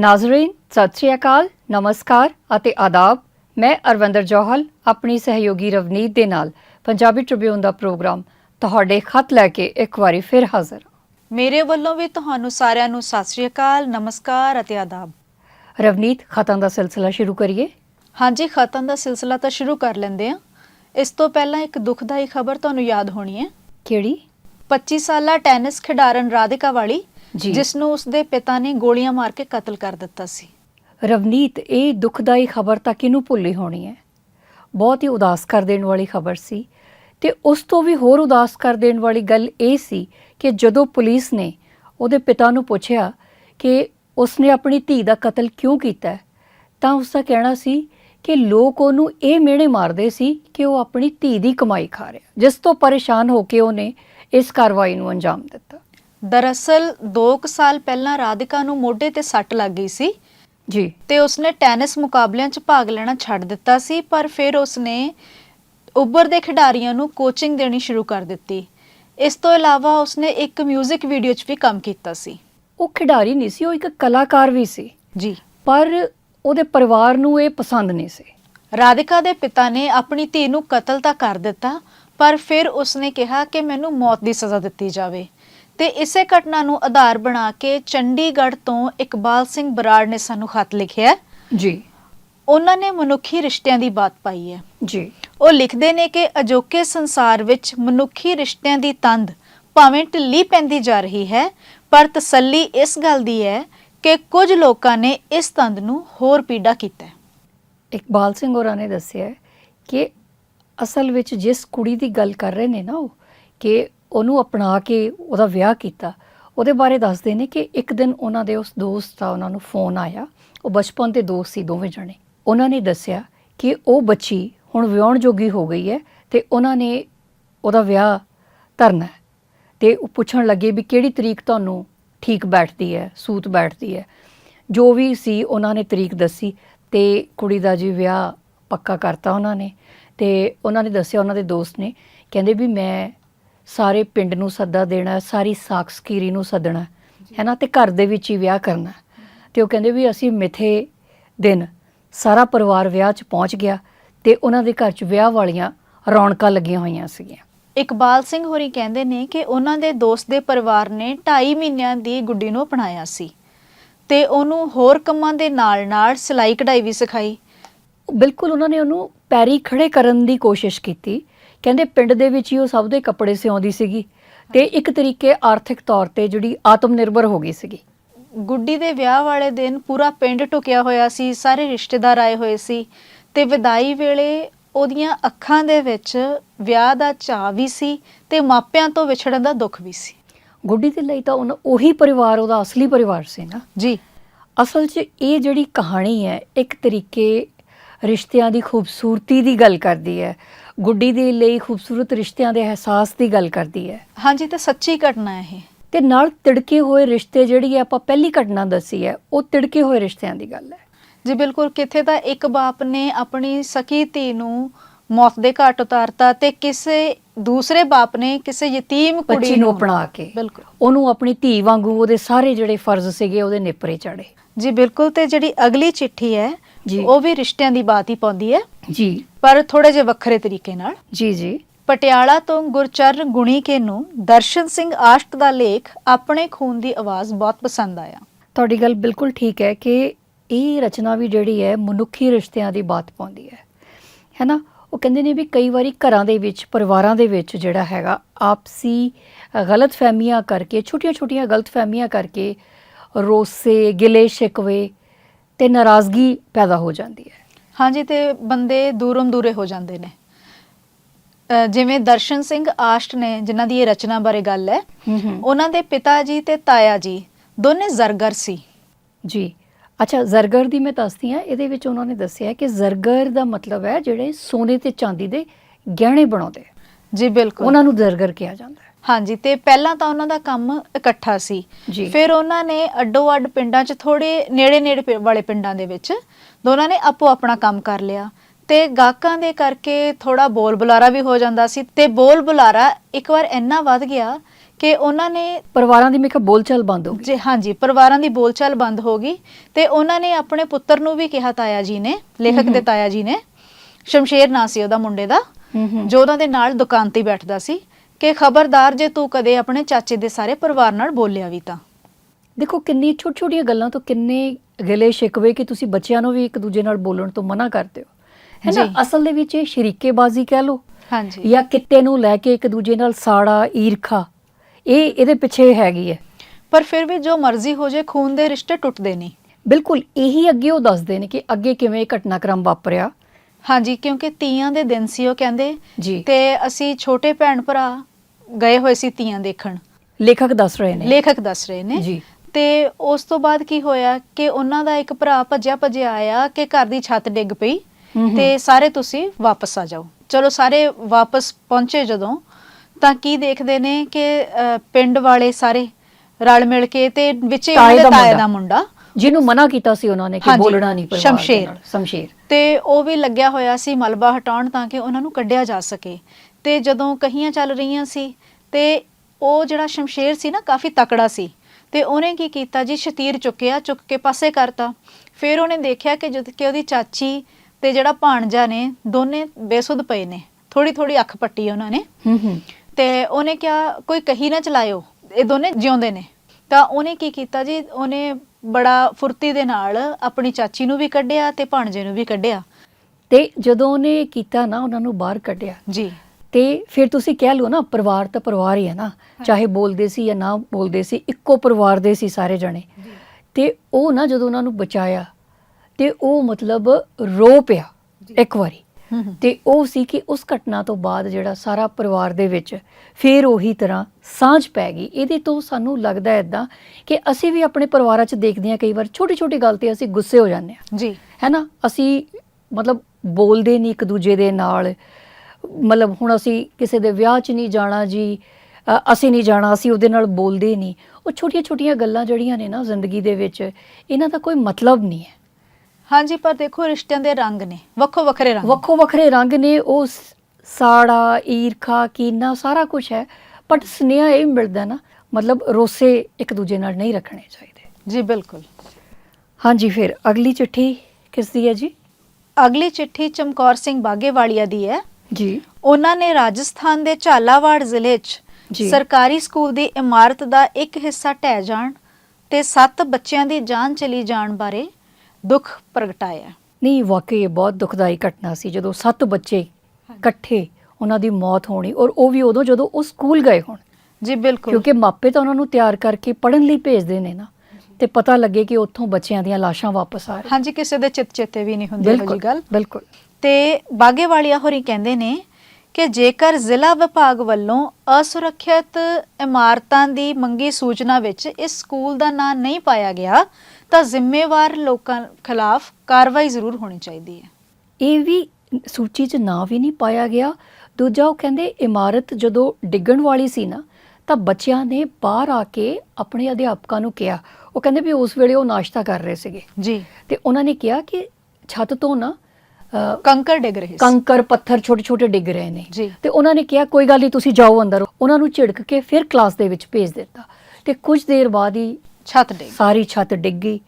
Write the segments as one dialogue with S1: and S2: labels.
S1: ਨਾਜ਼ਰੀਨ ਸਤਿ ਸ਼੍ਰੀ ਅਕਾਲ ਨਮਸਕਾਰ ਅਤੇ ਆਦਾਬ। ਮੈਂ ਅਰਵਿੰਦਰ ਜੋਹਲ ਆਪਣੀ ਸਹਿਯੋਗੀ ਰਵਨੀਤ ਦੇ ਨਾਲ ਪੰਜਾਬੀ ਟ੍ਰਿਬਿਊਨ ਦਾ ਪ੍ਰੋਗਰਾਮ ਤੁਹਾਡੇ ਖਤ ਲੈ ਕੇ ਇੱਕ ਵਾਰੀ ਫਿਰ ਹਾਜ਼ਰ।
S2: ਮੇਰੇ ਵੱਲੋਂ ਵੀ ਤੁਹਾਨੂੰ ਸਾਰਿਆਂ ਨੂੰ ਸਤਿ ਸ਼੍ਰੀ ਅਕਾਲ ਨਮਸਕਾਰ ਅਤੇ ਆਦਾਬ।
S1: ਰਵਨੀਤ ਖਤਾਂ ਦਾ ਸਿਲਸਿਲਾ ਸ਼ੁਰੂ ਕਰੀਏ।
S2: ਹਾਂਜੀ ਖਤਨ ਦਾ ਸਿਲਸਿਲਾ ਤਾਂ ਸ਼ੁਰੂ ਕਰ ਲੈਂਦੇ ਹਾਂ। ਇਸ ਤੋਂ ਪਹਿਲਾਂ ਇੱਕ ਦੁਖਦਾਈ ਖਬਰ ਤੁਹਾਨੂੰ ਯਾਦ ਹੋਣੀ ਹੈ।
S1: ਕਿਹੜੀ?
S2: 25 ਸਾਲਾ ਟੈਨਿਸ ਖਿਡਾਰਨ ਰਾਧਿਕਾ ਵਾਲੀ
S1: ਜੀ।
S2: ਜਿਸ ਨੂੰ ਉਸਦੇ ਪਿਤਾ ਨੇ ਗੋਲੀਆਂ ਮਾਰ ਕੇ ਕਤਲ ਕਰ ਦਿੱਤਾ ਸੀ।
S1: ਰਵਨੀਤ ਇਹ ਦੁਖਦਾਈ ਖਬਰ ਤਾਂ ਕਿਹਨੂੰ ਭੁੱਲੀ ਹੋਣੀ ਹੈ? ਬਹੁਤ ਹੀ ਉਦਾਸ ਕਰ ਦੇਣ ਵਾਲੀ ਖਬਰ ਸੀ। ਤੇ ਉਸ ਤੋਂ ਵੀ ਹੋਰ ਉਦਾਸ ਕਰ ਦੇਣ ਵਾਲੀ ਗੱਲ ਇਹ ਸੀ ਕਿ ਜਦੋਂ ਪੁਲਿਸ ਨੇ ਉਹਦੇ ਪਿਤਾ ਨੂੰ ਪੁੱਛਿਆ ਕਿ ਉਸਨੇ ਆਪਣੀ ਧੀ ਦਾ ਕਤਲ ਕਿਉਂ ਕੀਤਾ ਹੈ, ਤਾਂ ਉਸ ਦਾ ਕਹਿਣਾ ਸੀ ਕਿ ਲੋਕ ਉਹਨੂੰ ਇਹ ਮਿਹਣੇ ਮਾਰਦੇ ਸੀ ਕਿ ਉਹ ਆਪਣੀ ਧੀ ਦੀ ਕਮਾਈ ਖਾ ਰਿਹਾ। ਜਿਸ ਤੋਂ ਪਰੇਸ਼ਾਨ ਹੋ ਕੇ ਉਹਨੇ ਇਸ ਕਾਰਵਾਈ ਨੂੰ ਅੰਜਾਮ ਦਿੱਤਾ।
S2: ਦਰਅਸਲ 2 ਸਾਲ ਪਹਿਲਾਂ ਰਾਧਿਕਾ ਨੂੰ ਮੋਢੇ ਤੇ ਸੱਟ ਲੱਗ ਗਈ ਸੀ।
S1: ਜੀ।
S2: ਤੇ ਉਸਨੇ ਟੈਨਿਸ ਮੁਕਾਬਲਿਆਂ 'ਚ ਭਾਗ ਲੈਣਾ ਛੱਡ ਦਿੱਤਾ ਸੀ ਪਰ ਫਿਰ ਉਸਨੇ ਉੱਭਰਦੇ ਖਿਡਾਰੀਆਂ ਨੂੰ ਕੋਚਿੰਗ ਦੇਣੀ ਸ਼ੁਰੂ ਕਰ ਦਿੱਤੀ। ਇਸ ਤੋਂ ਇਲਾਵਾ ਉਸਨੇ ਇੱਕ 뮤직 ਵੀਡੀਓ 'ਚ ਵੀ ਕੰਮ ਕੀਤਾ ਸੀ।
S1: ਉਹ ਖਿਡਾਰੀ ਨਹੀਂ ਸੀ ਉਹ ਇੱਕ ਕਲਾਕਾਰ ਵੀ ਸੀ।
S2: ਜੀ।
S1: ਪਰ ਉਹਦੇ ਪਰਿਵਾਰ ਨੂੰ ਇਹ ਪਸੰਦ ਨਹੀਂ ਸੀ।
S2: ਰਾਧਿਕਾ ਦੇ ਪਿਤਾ ਨੇ ਆਪਣੀ ਧੀ ਨੂੰ ਕਤਲ ਤਾਂ ਕਰ ਦਿੱਤਾ ਪਰ ਫਿਰ ਉਸਨੇ ਕਿਹਾ ਕਿ ਮੈਨੂੰ ਮੌਤ ਦੀ ਸਜ਼ਾ ਦਿੱਤੀ ਜਾਵੇ। ਤੇ ਇਸੇ ਘਟਨਾ ਨੂੰ ਆਧਾਰ ਬਣਾ ਕੇ ਚੰਡੀਗੜ੍ਹ ਤੋਂ ਇਕਬਾਲ ਸਿੰਘ ਬਰਾੜ ਨੇ ਸਾਨੂੰ ਖੱਤ ਲਿਖਿਆ।
S1: ਜੀ।
S2: ਉਹਨਾਂ ਨੇ ਮਨੁੱਖੀ ਰਿਸ਼ਤਿਆਂ ਦੀ ਬਾਤ ਪਾਈ ਹੈ।
S1: ਜੀ।
S2: ਉਹ ਲਿਖਦੇ ਨੇ ਕਿ ਅਜੋਕੇ ਸੰਸਾਰ ਵਿੱਚ ਮਨੁੱਖੀ ਰਿਸ਼ਤਿਆਂ ਦੀ ਤੰਦ ਭਾਵੇਂ ਢਿੱਲੀ ਪੈਂਦੀ ਜਾ ਰਹੀ ਹੈ ਪਰ ਤਸੱਲੀ ਇਸ ਗੱਲ ਦੀ ਹੈ ਕਿ ਕੁਝ ਲੋਕਾਂ ਨੇ ਇਸ ਤੰਦ ਨੂੰ ਹੋਰ ਪੀੜਾ ਕੀਤਾ ਹੈ।
S1: ਇਕਬਾਲ ਸਿੰਘ ਹੋਰਾਂ ਨੇ ਦੱਸਿਆ ਹੈ ਕਿ ਅਸਲ ਵਿੱਚ ਜਿਸ ਕੁੜੀ ਦੀ ਗੱਲ ਕਰ ਰਹੇ ਨੇ ਨਾ ਉਹ ਕਿ ਉਹਨੂੰ ਅਪਣਾ ਕੇ ਉਹਦਾ ਵਿਆਹ ਕੀਤਾ। ਉਹਦੇ ਬਾਰੇ ਦੱਸਦੇ ਨੇ ਕਿ ਇੱਕ ਦਿਨ ਉਹਨਾਂ ਦੇ ਉਸ ਦੋਸਤ ਦਾ ਉਹਨਾਂ ਨੂੰ ਫੋਨ ਆਇਆ। ਉਹ ਬਚਪਨ ਦੇ ਦੋਸਤ ਸੀ ਦੋਵੇਂ ਜਣੇ। ਉਹਨਾਂ ਨੇ ਦੱਸਿਆ ਕਿ ਉਹ ਬੱਚੀ ਹੁਣ ਵਿਆਹਣ ਜੋਗੀ ਹੋ ਗਈ ਹੈ ਤੇ ਉਹਨਾਂ ਨੇ ਉਹਦਾ ਵਿਆਹ ਧਰਨਾ ਹੈ ਤੇ ਉਹ ਪੁੱਛਣ ਲੱਗੇ ਵੀ ਕਿਹੜੀ ਤਰੀਕ ਤੁਹਾਨੂੰ ਠੀਕ ਬੈਠਦੀ ਹੈ, ਸੂਤ ਬੈਠਦੀ ਹੈ। ਜੋ ਵੀ ਸੀ ਉਹਨਾਂ ਨੇ ਤਰੀਕ ਦੱਸੀ ਤੇ ਕੁੜੀ ਦਾ ਜੀ ਵਿਆਹ ਪੱਕਾ ਕਰਤਾ ਉਹਨਾਂ ਨੇ ਤੇ ਉਹਨਾਂ ਨੇ ਦੱਸਿਆ ਉਹਨਾਂ ਦੇ ਦੋਸਤ ਨੇ। ਕਹਿੰਦੇ ਵੀ ਮੈਂ ਸਾਰੇ ਪਿੰਡ ਨੂੰ ਸੱਦਾ ਦੇਣਾ ਸਾਰੀ ਸਾਖ ਸਕੀਰੀ ਨੂੰ ਸੱਦਣਾ ਹੈ, ਨਾ ਤੇ ਘਰ ਦੇ ਵਿੱਚ ਹੀ ਵਿਆਹ ਕਰਨਾ। ਤੇ ਉਹ ਕਹਿੰਦੇ ਵੀ ਅਸੀਂ ਮਿੱਥੇ ਦਿਨ ਸਾਰਾ ਪਰਿਵਾਰ ਵਿਆਹ 'ਚ ਪਹੁੰਚ ਗਿਆ ਤੇ ਉਹਨਾਂ ਦੇ ਘਰ 'ਚ ਵਿਆਹ ਵਾਲੀਆਂ ਰੌਣਕਾਂ ਲੱਗੀਆਂ ਹੋਈਆਂ ਸੀਗੀਆਂ।
S2: ਇਕਬਾਲ ਸਿੰਘ ਹੋਰੀ ਕਹਿੰਦੇ ਨੇ ਕਿ ਉਹਨਾਂ ਦੇ ਦੋਸਤ ਦੇ ਪਰਿਵਾਰ ਨੇ 2.5 ਮਹੀਨਿਆਂ ਦੀ ਗੁੱਡੀ ਨੂੰ ਅਪਣਾਇਆ ਸੀ ਤੇ ਉਹਨੂੰ ਹੋਰ ਕੰਮਾਂ ਦੇ ਨਾਲ-ਨਾਲ ਸਿਲਾਈ ਕਢਾਈ ਵੀ ਸਿਖਾਈ।
S1: ਬਿਲਕੁਲ ਉਹਨਾਂ ਨੇ ਉਹਨੂੰ ਪੈਰੀ ਖੜੇ ਕਰਨ ਦੀ ਕੋਸ਼ਿਸ਼ ਕੀਤੀ ਕਹਿੰਦੇ ਪਿੰਡ ਦੇ ਵਿੱਚ ਹੀ ਉਹ ਸਭ ਦੇ ਕੱਪੜੇ ਸਿਉਂਦੀ ਸੀਗੀ ਤੇ ਇੱਕ ਤਰੀਕੇ ਆਰਥਿਕ ਤੌਰ ਤੇ ਜਿਹੜੀ ਆਤਮ ਨਿਰਭਰ ਹੋ ਗਈ ਸੀਗੀ।
S2: ਗੁੱਡੀ ਦੇ ਵਿਆਹ ਵਾਲੇ ਦਿਨ ਪੂਰਾ ਪਿੰਡ ਟੁਕਿਆ ਹੋਇਆ ਸੀ ਸਾਰੇ ਰਿਸ਼ਤੇਦਾਰ ਆਏ ਹੋਏ ਸੀ ਤੇ ਵਿਦਾਈ ਵੇਲੇ ਉਹਦੀਆਂ ਅੱਖਾਂ ਦੇ ਵਿੱਚ ਵਿਆਹ ਦਾ ਚਾਅ ਵੀ ਸੀ ਤੇ ਮਾਪਿਆਂ ਤੋਂ ਵਿਛੜਨ ਦਾ ਦੁੱਖ ਵੀ ਸੀ।
S1: ਗੁੱਡੀ ਦੇ ਲਈ ਤਾਂ ਉਹਨਾਂ ਉਹੀ ਪਰਿਵਾਰ ਉਹਦਾ ਅਸਲੀ ਪਰਿਵਾਰ ਸੀ ਨਾ।
S2: ਜੀ।
S1: ਅਸਲ 'ਚ ਇਹ ਜਿਹੜੀ ਕਹਾਣੀ ਹੈ ਇੱਕ ਤਰੀਕੇ ਰਿਸ਼ਤਿਆਂ ਦੀ ਖੂਬਸੂਰਤੀ ਦੀ ਗੱਲ ਕਰਦੀ ਹੈ। ਗੁੱਡੀ ਦੇ ਲਈ ਖੂਬਸੂਰਤ ਰਿਸ਼ਤਿਆਂ ਦੇ ਅਹਿਸਾਸ ਦੀ ਗੱਲ ਕਰਦੀ ਹੈ।
S2: ਹਾਂਜੀ ਤੇ ਸੱਚੀ ਘਟਨਾ ਹੈ ਇਹ।
S1: ਤੇ ਨਾਲ ਤਿੜਕੇ ਹੋਏ ਰਿਸ਼ਤੇ ਜਿਹੜੀ ਆਪਾਂ ਪਹਿਲੀ ਘਟਨਾ ਦੱਸੀ ਹੈ ਉਹ ਤਿੜਕੇ ਹੋਏ ਰਿਸ਼ਤਿਆਂ ਦੀ ਗੱਲ ਹੈ।
S2: ਜੀ ਬਿਲਕੁਲ ਕਿਥੇ ਤਾਂ ਇੱਕ ਬਾਪ ਨੇ ਆਪਣੀ ਸਕੀ ਧੀ ਨੂੰ ਮੌਤ ਦੇ ਘਾਟ ਉਤਾਰਤਾ ਤੇ ਕਿਸੇ ਦੂਸਰੇ ਬਾਪ ਨੇ ਕਿਸੇ ਯਤੀਮ ਕੁੜੀ
S1: ਨੂੰ ਅਪਣਾ ਕੇ
S2: ਬਿਲਕੁਲ।
S1: ਉਹਨੂੰ ਆਪਣੀ ਧੀ ਵਾਂਗੂ ਉਹਦੇ ਸਾਰੇ ਜਿਹੜੇ ਫਰਜ਼ ਸੀਗੇ ਉਹਦੇ ਨਿਪਰੇ ਚੜੇ।
S2: ਜੀ ਬਿਲਕੁਲ ਤੇ ਜਿਹੜੀ ਅਗਲੀ ਚਿੱਠੀ ਹੈ
S1: ਜੀ।
S2: ਉਹ ਵੀ ਰਿਸ਼ਤਿਆਂ ਦੀ ਬਾਤ ਹੀ ਪਾਉਂਦੀ ਹੈ।
S1: ਜੀ।
S2: ਪਰ ਥੋੜੇ ਜਿਹਾ ਵੱਖਰੇ ਤਰੀਕੇ ਨਾਲ।
S1: ਜੀ ਜੀ।
S2: ਪਟਿਆਲਾ ਤੋਂ ਗੁਰਚਰਨ ਗੁਣੀਕੇ ਨੂੰ ਦਰਸ਼ਨ ਸਿੰਘ ਆਸ਼ਟ ਦਾ ਲੇਖ ਆਪਣੇ ਖੂਨ ਦੀ ਆਵਾਜ਼ ਬਹੁਤ ਪਸੰਦ ਆਇਆ।
S1: ਤੁਹਾਡੀ ਗੱਲ ਬਿਲਕੁਲ ਠੀਕ ਹੈ ਕਿ ਇਹ ਰਚਨਾ ਵੀ ਜਿਹੜੀ ਹੈ ਮਨੁੱਖੀ ਰਿਸ਼ਤਿਆਂ ਦੀ ਬਾਤ ਪਾਉਂਦੀ ਹੈ। ਹੈਨਾ? ਉਹ ਕਹਿੰਦੇ ਨੇ ਵੀ ਕਈ ਵਾਰੀ ਘਰਾਂ ਦੇ ਵਿੱਚ ਪਰਿਵਾਰਾਂ ਦੇ ਵਿੱਚ ਜਿਹੜਾ ਹੈਗਾ ਆਪਸੀ ਗਲਤਫਹਿਮੀਆਂ ਕਰਕੇ ਛੋਟੀਆਂ-ਛੋਟੀਆਂ ਗਲਤਫਹਿਮੀਆਂ ਕਰਕੇ ਰੋਸੇ ਗਿਲੇ ਸ਼ਿਕਵੇ ਤੇ ਨਾਰਾਜ਼ਗੀ ਪੈਦਾ ਹੋ ਜਾਂਦੀ ਹੈ।
S2: ਹਾਂਜੀ ਤੇ ਬੰਦੇ ਦੂਰੋਂ ਦੂਰੇ ਹੋ ਜਾਂਦੇ ਨੇ। ਅਹ ਜਿਵੇਂ ਦਰਸ਼ਨ ਸਿੰਘ ਆਸ਼ਟ ਨੇ ਜਿਨ੍ਹਾਂ ਦੀ ਇਹ ਰਚਨਾ ਬਾਰੇ ਗੱਲ ਹੈ ਉਹਨਾਂ ਦੇ ਪਿਤਾ ਜੀ ਤੇ ਤਾਇਆ ਜੀ ਦੋਨੇ ਜ਼ਰਗਰ ਸੀ।
S1: ਜੀ। ਅੱਛਾ ਜ਼ਰਗਰ ਦੀ ਮੈਂ ਦੱਸਦੀ ਹਾਂ ਇਹਦੇ ਵਿੱਚ ਉਹਨਾਂ ਨੇ ਦੱਸਿਆ ਕਿ ਜ਼ਰਗਰ ਦਾ ਮਤਲਬ ਹੈ ਜਿਹੜੇ ਸੋਨੇ ਤੇ ਚਾਂਦੀ ਦੇ ਗਹਿਣੇ ਬਣਾਉਂਦੇ।
S2: ਜੀ ਬਿਲਕੁਲ।
S1: ਉਹਨਾਂ ਨੂੰ ਜ਼ਰਗਰ ਕਿਹਾ ਜਾਂਦਾ ਹੈ।
S2: ਹਾਂਜੀ ਤੇ ਪਹਿਲਾਂ ਤਾਂ ਉਹਨਾਂ ਦਾ ਕੰਮ ਇਕੱਠਾ ਸੀ।
S1: ਜੀ।
S2: ਫਿਰ ਉਹਨਾਂ ਨੇ ਅੱਡੋ ਅੱਡ ਪਿੰਡਾਂ 'ਚ ਥੋੜੇ ਨੇੜੇ ਨੇੜੇ ਵਾਲੇ ਪਿੰਡਾਂ ਦੇ ਵਿੱਚ ਦੋਨਾਂ ਨੇ ਆਪੋ ਆਪਣਾ ਕੰਮ ਕਰ ਲਿਆ। ਤੇ ਗਾਹਕਾਂ ਦੇ ਕਰਕੇ ਥੋੜਾ ਬੋਲ ਬੁਲਾਰਾ ਵੀ ਹੋ ਜਾਂਦਾ ਸੀ। ਤੇ ਬੋਲ ਬੁਲਾਰਾ ਇੱਕ ਵਾਰ ਇੰਨਾ ਵੱਧ ਗਿਆ ਕਿ ਉਹਨਾਂ ਨੇ
S1: ਪਰਿਵਾਰਾਂ ਦੀ ਮੇਖਾ ਬੋਲਚਾਲ ਬੰਦ ਹੋ ਗਈ।
S2: ਜੀ ਹਾਂਜੀ ਪਰਿਵਾਰਾਂ ਦੀ ਬੋਲਚਾਲ ਬੰਦ ਹੋ ਗਈ। ਤੇ ਉਹਨਾਂ ਨੇ ਆਪਣੇ ਪੁੱਤਰ ਨੂੰ ਵੀ ਕਿਹਾ ਤਾਇਆ ਜੀ ਨੇ ਲੇਖਕ ਦੇ ਤਾਇਆ ਜੀ ਨੇ ਸ਼ਮਸ਼ੇਰ ਨਾਂ ਸੀ ਉਹਦਾ ਮੁੰਡੇ ਦਾ ਜੋ ਉਹਨਾਂ ਦੇ ਨਾਲ ਦੁਕਾਨ ਤੇ ਹੀ ਬੈਠਦਾ ਸੀ। ਕਿ ਖਬਰਦਾਰ ਜੇ ਤੂੰ ਕਦੇ ਆਪਣੇ ਚਾਚੇ ਦੇ ਸਾਰੇ ਪਰਿਵਾਰ ਨਾਲ ਬੋਲਿਆ ਵੀ ਤਾਂ।
S1: ਦੇਖੋ ਕਿੰਨੀ ਛੋਟੀ ਛੋਟੀਆਂ ਗੱਲਾਂ ਤੋਂ ਕਿੰਨੇ ਗਿਲੇ ਸ਼ਿਕਵੇ ਕਿ ਤੁਸੀਂ ਬੱਚਿਆਂ ਨੂੰ ਵੀ ਇੱਕ ਦੂਜੇ ਨਾਲ ਬੋਲਣ ਤੋਂ ਮਨਾ ਕਰਦੇ ਹੋ। ਹੈ ਨਾ। ਅਸਲ ਦੇ ਵਿੱਚ ਇਹ ਸ਼ਰੀਕੇਬਾਜ਼ੀ ਕਹਿ ਲਓ।
S2: ਹਾਂਜੀ।
S1: ਜਾਂ ਕਿੱਤੇ ਨੂੰ ਲੈ ਕੇ ਇੱਕ ਦੂਜੇ ਨਾਲ ਸਾੜਾ ਈਰਖਾ ਇਹ ਇਹਦੇ ਪਿੱਛੇ ਹੈਗੀ ਹੈ।
S2: ਪਰ ਫਿਰ ਵੀ ਜੋ ਮਰਜ਼ੀ ਹੋ ਜੇ ਖੂਨ ਦੇ ਰਿਸ਼ਤੇ ਟੁੱਟਦੇ ਨਹੀਂ।
S1: ਬਿਲਕੁਲ ਇਹੀ ਅੱਗੇ ਉਹ ਦੱਸਦੇ ਨੇ ਕਿ ਅੱਗੇ ਕਿਵੇਂ ਘਟਨਾਕ੍ਰਮ ਵਾਪਰਿਆ।
S2: ਹਾਂਜੀ ਕਿਉਂਕਿ ਤੀਆਂ ਦੇ ਦਿਨ ਸੀ ਉਹ ਕਹਿੰਦੇ ਤੇ ਅਸੀਂ ਛੋਟੇ ਭੈਣ ਭਰਾ ਗਏ ਹੋਏ ਸੀ ਤੀਆਂ ਦੇਖਣ।
S1: ਲੇਖਕ ਦੱਸ ਰਹੇ ਨੇ।
S2: ਲੇਖਕ ਦੱਸ ਰਹੇ ਨੇ।
S1: ਜੀ।
S2: ਤੇ ਉਸ ਤੋਂ ਬਾਅਦ ਕੀ ਹੋਇਆ ਕਿ ਉਹਨਾਂ ਦਾ ਇੱਕ ਭਰਾ ਭੱਜਿਆ ਭੱਜਿਆ ਆਇਆ ਕਿ ਘਰ ਦੀ ਛੱਤ ਡਿੱਗ ਪਈ। ਤੇ ਸਾਰੇ ਤੁਸੀਂ ਵਾਪਸ ਆ ਜਾਓ। ਚਲੋ ਸਾਰੇ ਵਾਪਸ ਪਹੁੰਚੇ ਜਦੋਂ ਤਾਂ ਕੀ ਦੇਖਦੇ ਨੇ ਕਿ ਅ, ਪਿੰਡ ਵਾਲੇ ਸਾਰੇ ਰਲ ਮਿਲ ਕੇ ਤੇ ਵਿੱਚੇ
S1: ਤਾਏ
S2: ਉਹਨਾਂ
S1: ਦਾ
S2: ਦੇ ਤਾਏ
S1: ਮੁੰਡਾ।
S2: ਦਾ ਮੁੰਡਾ।
S1: ਜਿਹਨੂੰ ਮਨਾ ਕੀਤਾ ਸੀ ਉਹਨਾਂ ਨੇ ਕਿ
S2: ਹਾਂਜੀ,
S1: ਬੋਲਣਾ ਨਹੀਂ ਪਰਿਵਾਰ ਦੇ
S2: ਸ਼ਮਸ਼ੇਰ।
S1: ਨਾਲ। ਸ਼ਮਸ਼ੇਰ।
S2: ਤੇ ਉਹ ਵੀ ਲੱਗਿਆ ਹੋਇਆ ਸੀ ਮਲਬਾ ਹਟਾਉਣ ਤਾਂ ਕਿ ਉਹਨਾਂ ਨੂੰ ਕੱਢਿਆ ਜਾ ਸਕੇ। ਤੇ ਜਦੋਂ ਕਹੀਆਂ ਚੱਲ ਰਹੀਆਂ ਸੀ ਤੇ ਉਹ ਜਿਹੜਾ ਸ਼ਮਸ਼ੇਰ ਸੀ ਨਾ ਕਾਫੀ ਤਕੜਾ ਸੀ। ਤੇ ਉਹਨੇ ਕੀ ਕੀਤਾ ਜੀ? ਸ਼ਤੀਰ ਚੁੱਕਿਆ ਚੁੱਕ ਕੇ ਪਾਸੇ ਕਰਤਾ। ਫਿਰ ਉਹਨੇ ਦੇਖਿਆ ਕਿ ਜਦ ਕਿ ਉਹਦੀ ਚਾਚੀ ਤੇ ਜਿਹੜਾ ਭਾਣਜਾ ਨੇ ਦੋਨੇ ਬੇਸੁੱਧ ਪਏ ਨੇ। ਥੋੜੀ ਥੋੜੀ ਅੱਖ ਪੱਟੀ ਉਹਨਾਂ ਨੇ।
S1: ਹੂੰ ਹੂੰ।
S2: ਤੇ ਉਹਨੇ ਕਿਹਾ ਕੋਈ ਕਹੀ ਨਾ ਚਲਾਇਓ ਇਹ ਦੋਨੇ ਜਿਉਂਦੇ ਨੇ। ਤਾਂ ਉਹਨੇ ਕੀ ਕੀਤਾ ਜੀ? ਉਹਨੇ ਬੜਾ ਫੁਰਤੀ ਦੇ ਨਾਲ ਆਪਣੀ ਚਾਚੀ ਨੂੰ ਵੀ ਕੱਢਿਆ ਤੇ ਭਾਣਜੇ ਨੂੰ ਵੀ ਕੱਢਿਆ।
S1: ਤੇ ਜਦੋਂ ਉਹਨੇ ਕੀਤਾ ਨਾ ਉਹਨਾਂ ਨੂੰ ਬਾਹਰ ਕੱਢਿਆ।
S2: ਜੀ।
S1: ਤੇ ਫਿਰ ਤੁਸੀਂ ਕਹਿ ਲਓ ਨਾ ਪਰਿਵਾਰ ਤਾਂ ਪਰਿਵਾਰ ਹੀ ਹੈ ਨਾ। ਚਾਹੇ ਬੋਲਦੇ ਸੀ ਜਾਂ ਨਾ ਬੋਲਦੇ ਸੀ ਇੱਕੋ ਪਰਿਵਾਰ ਦੇ ਸੀ ਸਾਰੇ ਜਣੇ। ਤੇ ਉਹ ਨਾ ਜਦੋਂ ਉਹਨਾਂ ਨੂੰ ਬਚਾਇਆ ਤੇ ਉਹ ਮਤਲਬ ਰੋ ਪਿਆ ਇੱਕ ਵਾਰੀ।
S2: ਹੂੰ ਹੂੰ।
S1: ਤੇ ਉਹ ਸੀ ਕਿ ਉਸ ਘਟਨਾ ਤੋਂ ਬਾਅਦ ਜਿਹੜਾ ਸਾਰਾ ਪਰਿਵਾਰ ਦੇ ਵਿੱਚ ਫੇਰ ਉਹੀ ਤਰ੍ਹਾਂ ਸਾਂਝ ਪੈ ਗਈ। ਇਹਦੇ ਤੋਂ ਸਾਨੂੰ ਲੱਗਦਾ ਇਦਾਂ ਕਿ ਅਸੀਂ ਵੀ ਆਪਣੇ ਪਰਿਵਾਰਾਂ 'ਚ ਦੇਖਦੇ ਹਾਂ ਕਈ ਵਾਰ ਛੋਟੀ ਛੋਟੀ ਗੱਲ ਤੇ ਅਸੀਂ ਗੁੱਸੇ ਹੋ ਜਾਂਦੇ ਹਾਂ।
S2: ਜੀ।
S1: ਹੈ ਨਾ? ਅਸੀਂ ਮਤਲਬ ਬੋਲਦੇ ਨਹੀਂ ਇੱਕ ਦੂਜੇ ਦੇ ਨਾਲ। ਮਤਲਬ ਹੁਣ ਅਸੀਂ ਕਿਸੇ ਦੇ ਵਿਆਹ 'ਚ ਨਹੀਂ ਜਾਣਾ ਜੀ ਅਸੀਂ ਨਹੀਂ ਜਾਣਾ ਅਸੀਂ ਉਹਦੇ ਨਾਲ ਬੋਲਦੇ ਨਹੀਂ। ਉਹ ਛੋਟੀਆਂ ਛੋਟੀਆਂ ਗੱਲਾਂ ਜਿਹੜੀਆਂ ਨੇ ਨਾ ਜ਼ਿੰਦਗੀ ਦੇ ਵਿੱਚ ਇਹਨਾਂ ਦਾ ਕੋਈ ਮਤਲਬ ਨਹੀਂ ਹੈ।
S2: ਹਾਂਜੀ ਪਰ ਦੇਖੋ ਰਿਸ਼ਤਿਆਂ ਦੇ ਰੰਗ ਨੇ ਵੱਖੋ ਵੱਖਰੇ ਰੰਗ।
S1: ਵੱਖੋ ਵੱਖਰੇ ਰੰਗ ਨੇ ਉਹ ਸਾੜਾ ਈਰਖਾ ਕੀਨਾ ਸਾਰਾ ਕੁਝ ਹੈ ਬਟ ਸੁਨੇਹਾ ਇਹ ਮਿਲਦਾ ਨਾ ਮਤਲਬ ਰੋਸੇ ਇੱਕ ਦੂਜੇ ਨਾਲ ਨਹੀਂ ਰੱਖਣੇ ਚਾਹੀਦੇ।
S2: ਜੀ ਬਿਲਕੁਲ।
S1: ਹਾਂਜੀ ਫਿਰ ਅਗਲੀ ਚਿੱਠੀ ਕਿਸ ਦੀ ਹੈ ਜੀ?
S2: ਅਗਲੀ ਚਿੱਠੀ ਚਮਕੌਰ ਸਿੰਘ ਬਾਗੇਵਾਲੀਆ ਦੀ ਹੈ।
S1: ਜੀ।
S2: ਉਹਨਾਂ ਨੇ ਰਾਜਸਥਾਨ ਦੇ ਝਾਲਾਵਾੜ ਜ਼ਿਲ੍ਹੇ 'ਚ। ਸਰਕਾਰੀ ਸਕੂਲ ਦੀ ਇਮਾਰਤ ਦਾ ਇੱਕ ਹਿੱਸਾ ਢਹਿ ਜਾਣ ਤੇ 7 ਬੱਚਿਆਂ ਦੀ ਜਾਨ ਚਲੀ ਜਾਣ ਬਾਰੇ ਦੁੱਖ ਪ੍ਰਗਟਾਇਆ।
S1: ਨਹੀਂ ਵਾਕਈ ਬਹੁਤ ਦੁਖਦਾਈ ਘਟਨਾ ਸੀ। ਜਦੋਂ ਸੱਤ ਬੱਚੇ ਇਕੱਠੇ ਉਹਨਾਂ ਦੀ ਮੌਤ ਹੋਣੀ ਔਰ ਉਹ ਵੀ ਉਦੋਂ ਜਦੋਂ ਉਹ ਸਕੂਲ ਗਏ ਹੋਣ।
S2: ਜੀ ਬਿਲਕੁਲ।
S1: ਕਿਉਂਕਿ ਮਾਪੇ ਤਾਂ ਉਹਨਾਂ ਨੂੰ ਤਿਆਰ ਕਰਕੇ ਪੜਨ ਲਈ ਭੇਜਦੇ ਨੇ ਨਾ। ਤੇ ਪਤਾ ਲੱਗੇ ਕਿ ਉੱਥੋਂ ਬੱਚਿਆਂ ਦੀਆਂ ਲਾਸ਼ਾਂ ਵਾਪਸ ਆ ਰਹੀਆਂ।
S2: ਹਾਂਜੀ ਕਿਸੇ ਦੇ ਚਿੱਤ ਚੇਤੇ ਵੀ ਨਹੀਂ ਹੁੰਦੀ ਜਿਹੀ ਗੱਲ।
S1: ਬਿਲਕੁਲ।
S2: ਤੇ ਬਾਗੇਵਾਲੀਆ ਹੋਰੀ ਕਹਿੰਦੇ ਨੇ ਕਿ ਜੇਕਰ ਜ਼ਿਲ੍ਹਾ ਵਿਭਾਗ ਵੱਲੋਂ ਅਸੁਰੱਖਿਅਤ ਇਮਾਰਤਾਂ ਦੀ ਮੰਗੀ ਸੂਚਨਾ ਵਿੱਚ ਇਸ ਸਕੂਲ ਦਾ ਨਾਂ ਨਹੀਂ ਪਾਇਆ ਗਿਆ ਤਾਂ ਜ਼ਿੰਮੇਵਾਰ ਲੋਕਾਂ ਖਿਲਾਫ ਕਾਰਵਾਈ ਜ਼ਰੂਰ ਹੋਣੀ ਚਾਹੀਦੀ ਹੈ।
S1: ਇਹ ਵੀ ਸੂਚੀ 'ਚ ਨਾਂ ਵੀ ਨਹੀਂ ਪਾਇਆ ਗਿਆ। ਦੂਜਾ ਉਹ ਕਹਿੰਦੇ ਇਮਾਰਤ ਜਦੋਂ ਡਿੱਗਣ ਵਾਲੀ ਸੀ ਨਾ ਤਾਂ ਬੱਚਿਆਂ ਨੇ ਬਾਹਰ ਆ ਕੇ ਆਪਣੇ ਅਧਿਆਪਕਾਂ ਨੂੰ ਕਿਹਾ। ਉਹ ਕਹਿੰਦੇ ਵੀ ਉਸ ਵੇਲੇ ਉਹ ਨਾਸ਼ਤਾ ਕਰ ਰਹੇ ਸੀਗੇ।
S2: ਜੀ।
S1: ਤੇ ਉਹਨਾਂ ਨੇ ਕਿਹਾ ਕਿ ਛੱਤ ਤੋਂ ਨਾ
S2: ਕੰਕਰ ਡਿੱਗ ਰਹੇ ਸੀ।
S1: ਕੰਕਰ ਪੱਥਰ ਛੋਟੇ ਛੋਟੇ ਡਿੱਗ ਰਹੇ ਨੇ। ਤੇ ਉਹਨਾਂ ਨੇ ਕਿਹਾ ਕੋਈ ਗੱਲ ਨਹੀਂ ਤੁਸੀਂ ਜਾਓ ਅੰਦਰ। ਉਹਨਾਂ ਨੂੰ ਝਿੜਕ ਕੇ ਫਿਰ ਕਲਾਸ ਦੇ ਵਿੱਚ ਭੇਜ ਦਿੱਤਾ। ਤੇ ਕੁਝ ਦੇਰ ਬਾਅਦ ਹੀ
S2: ਛੱਤ ਡਿੱਗ
S1: ਸਾਰੀ ਛੱਤ ਡਿੱਗ ਗਈ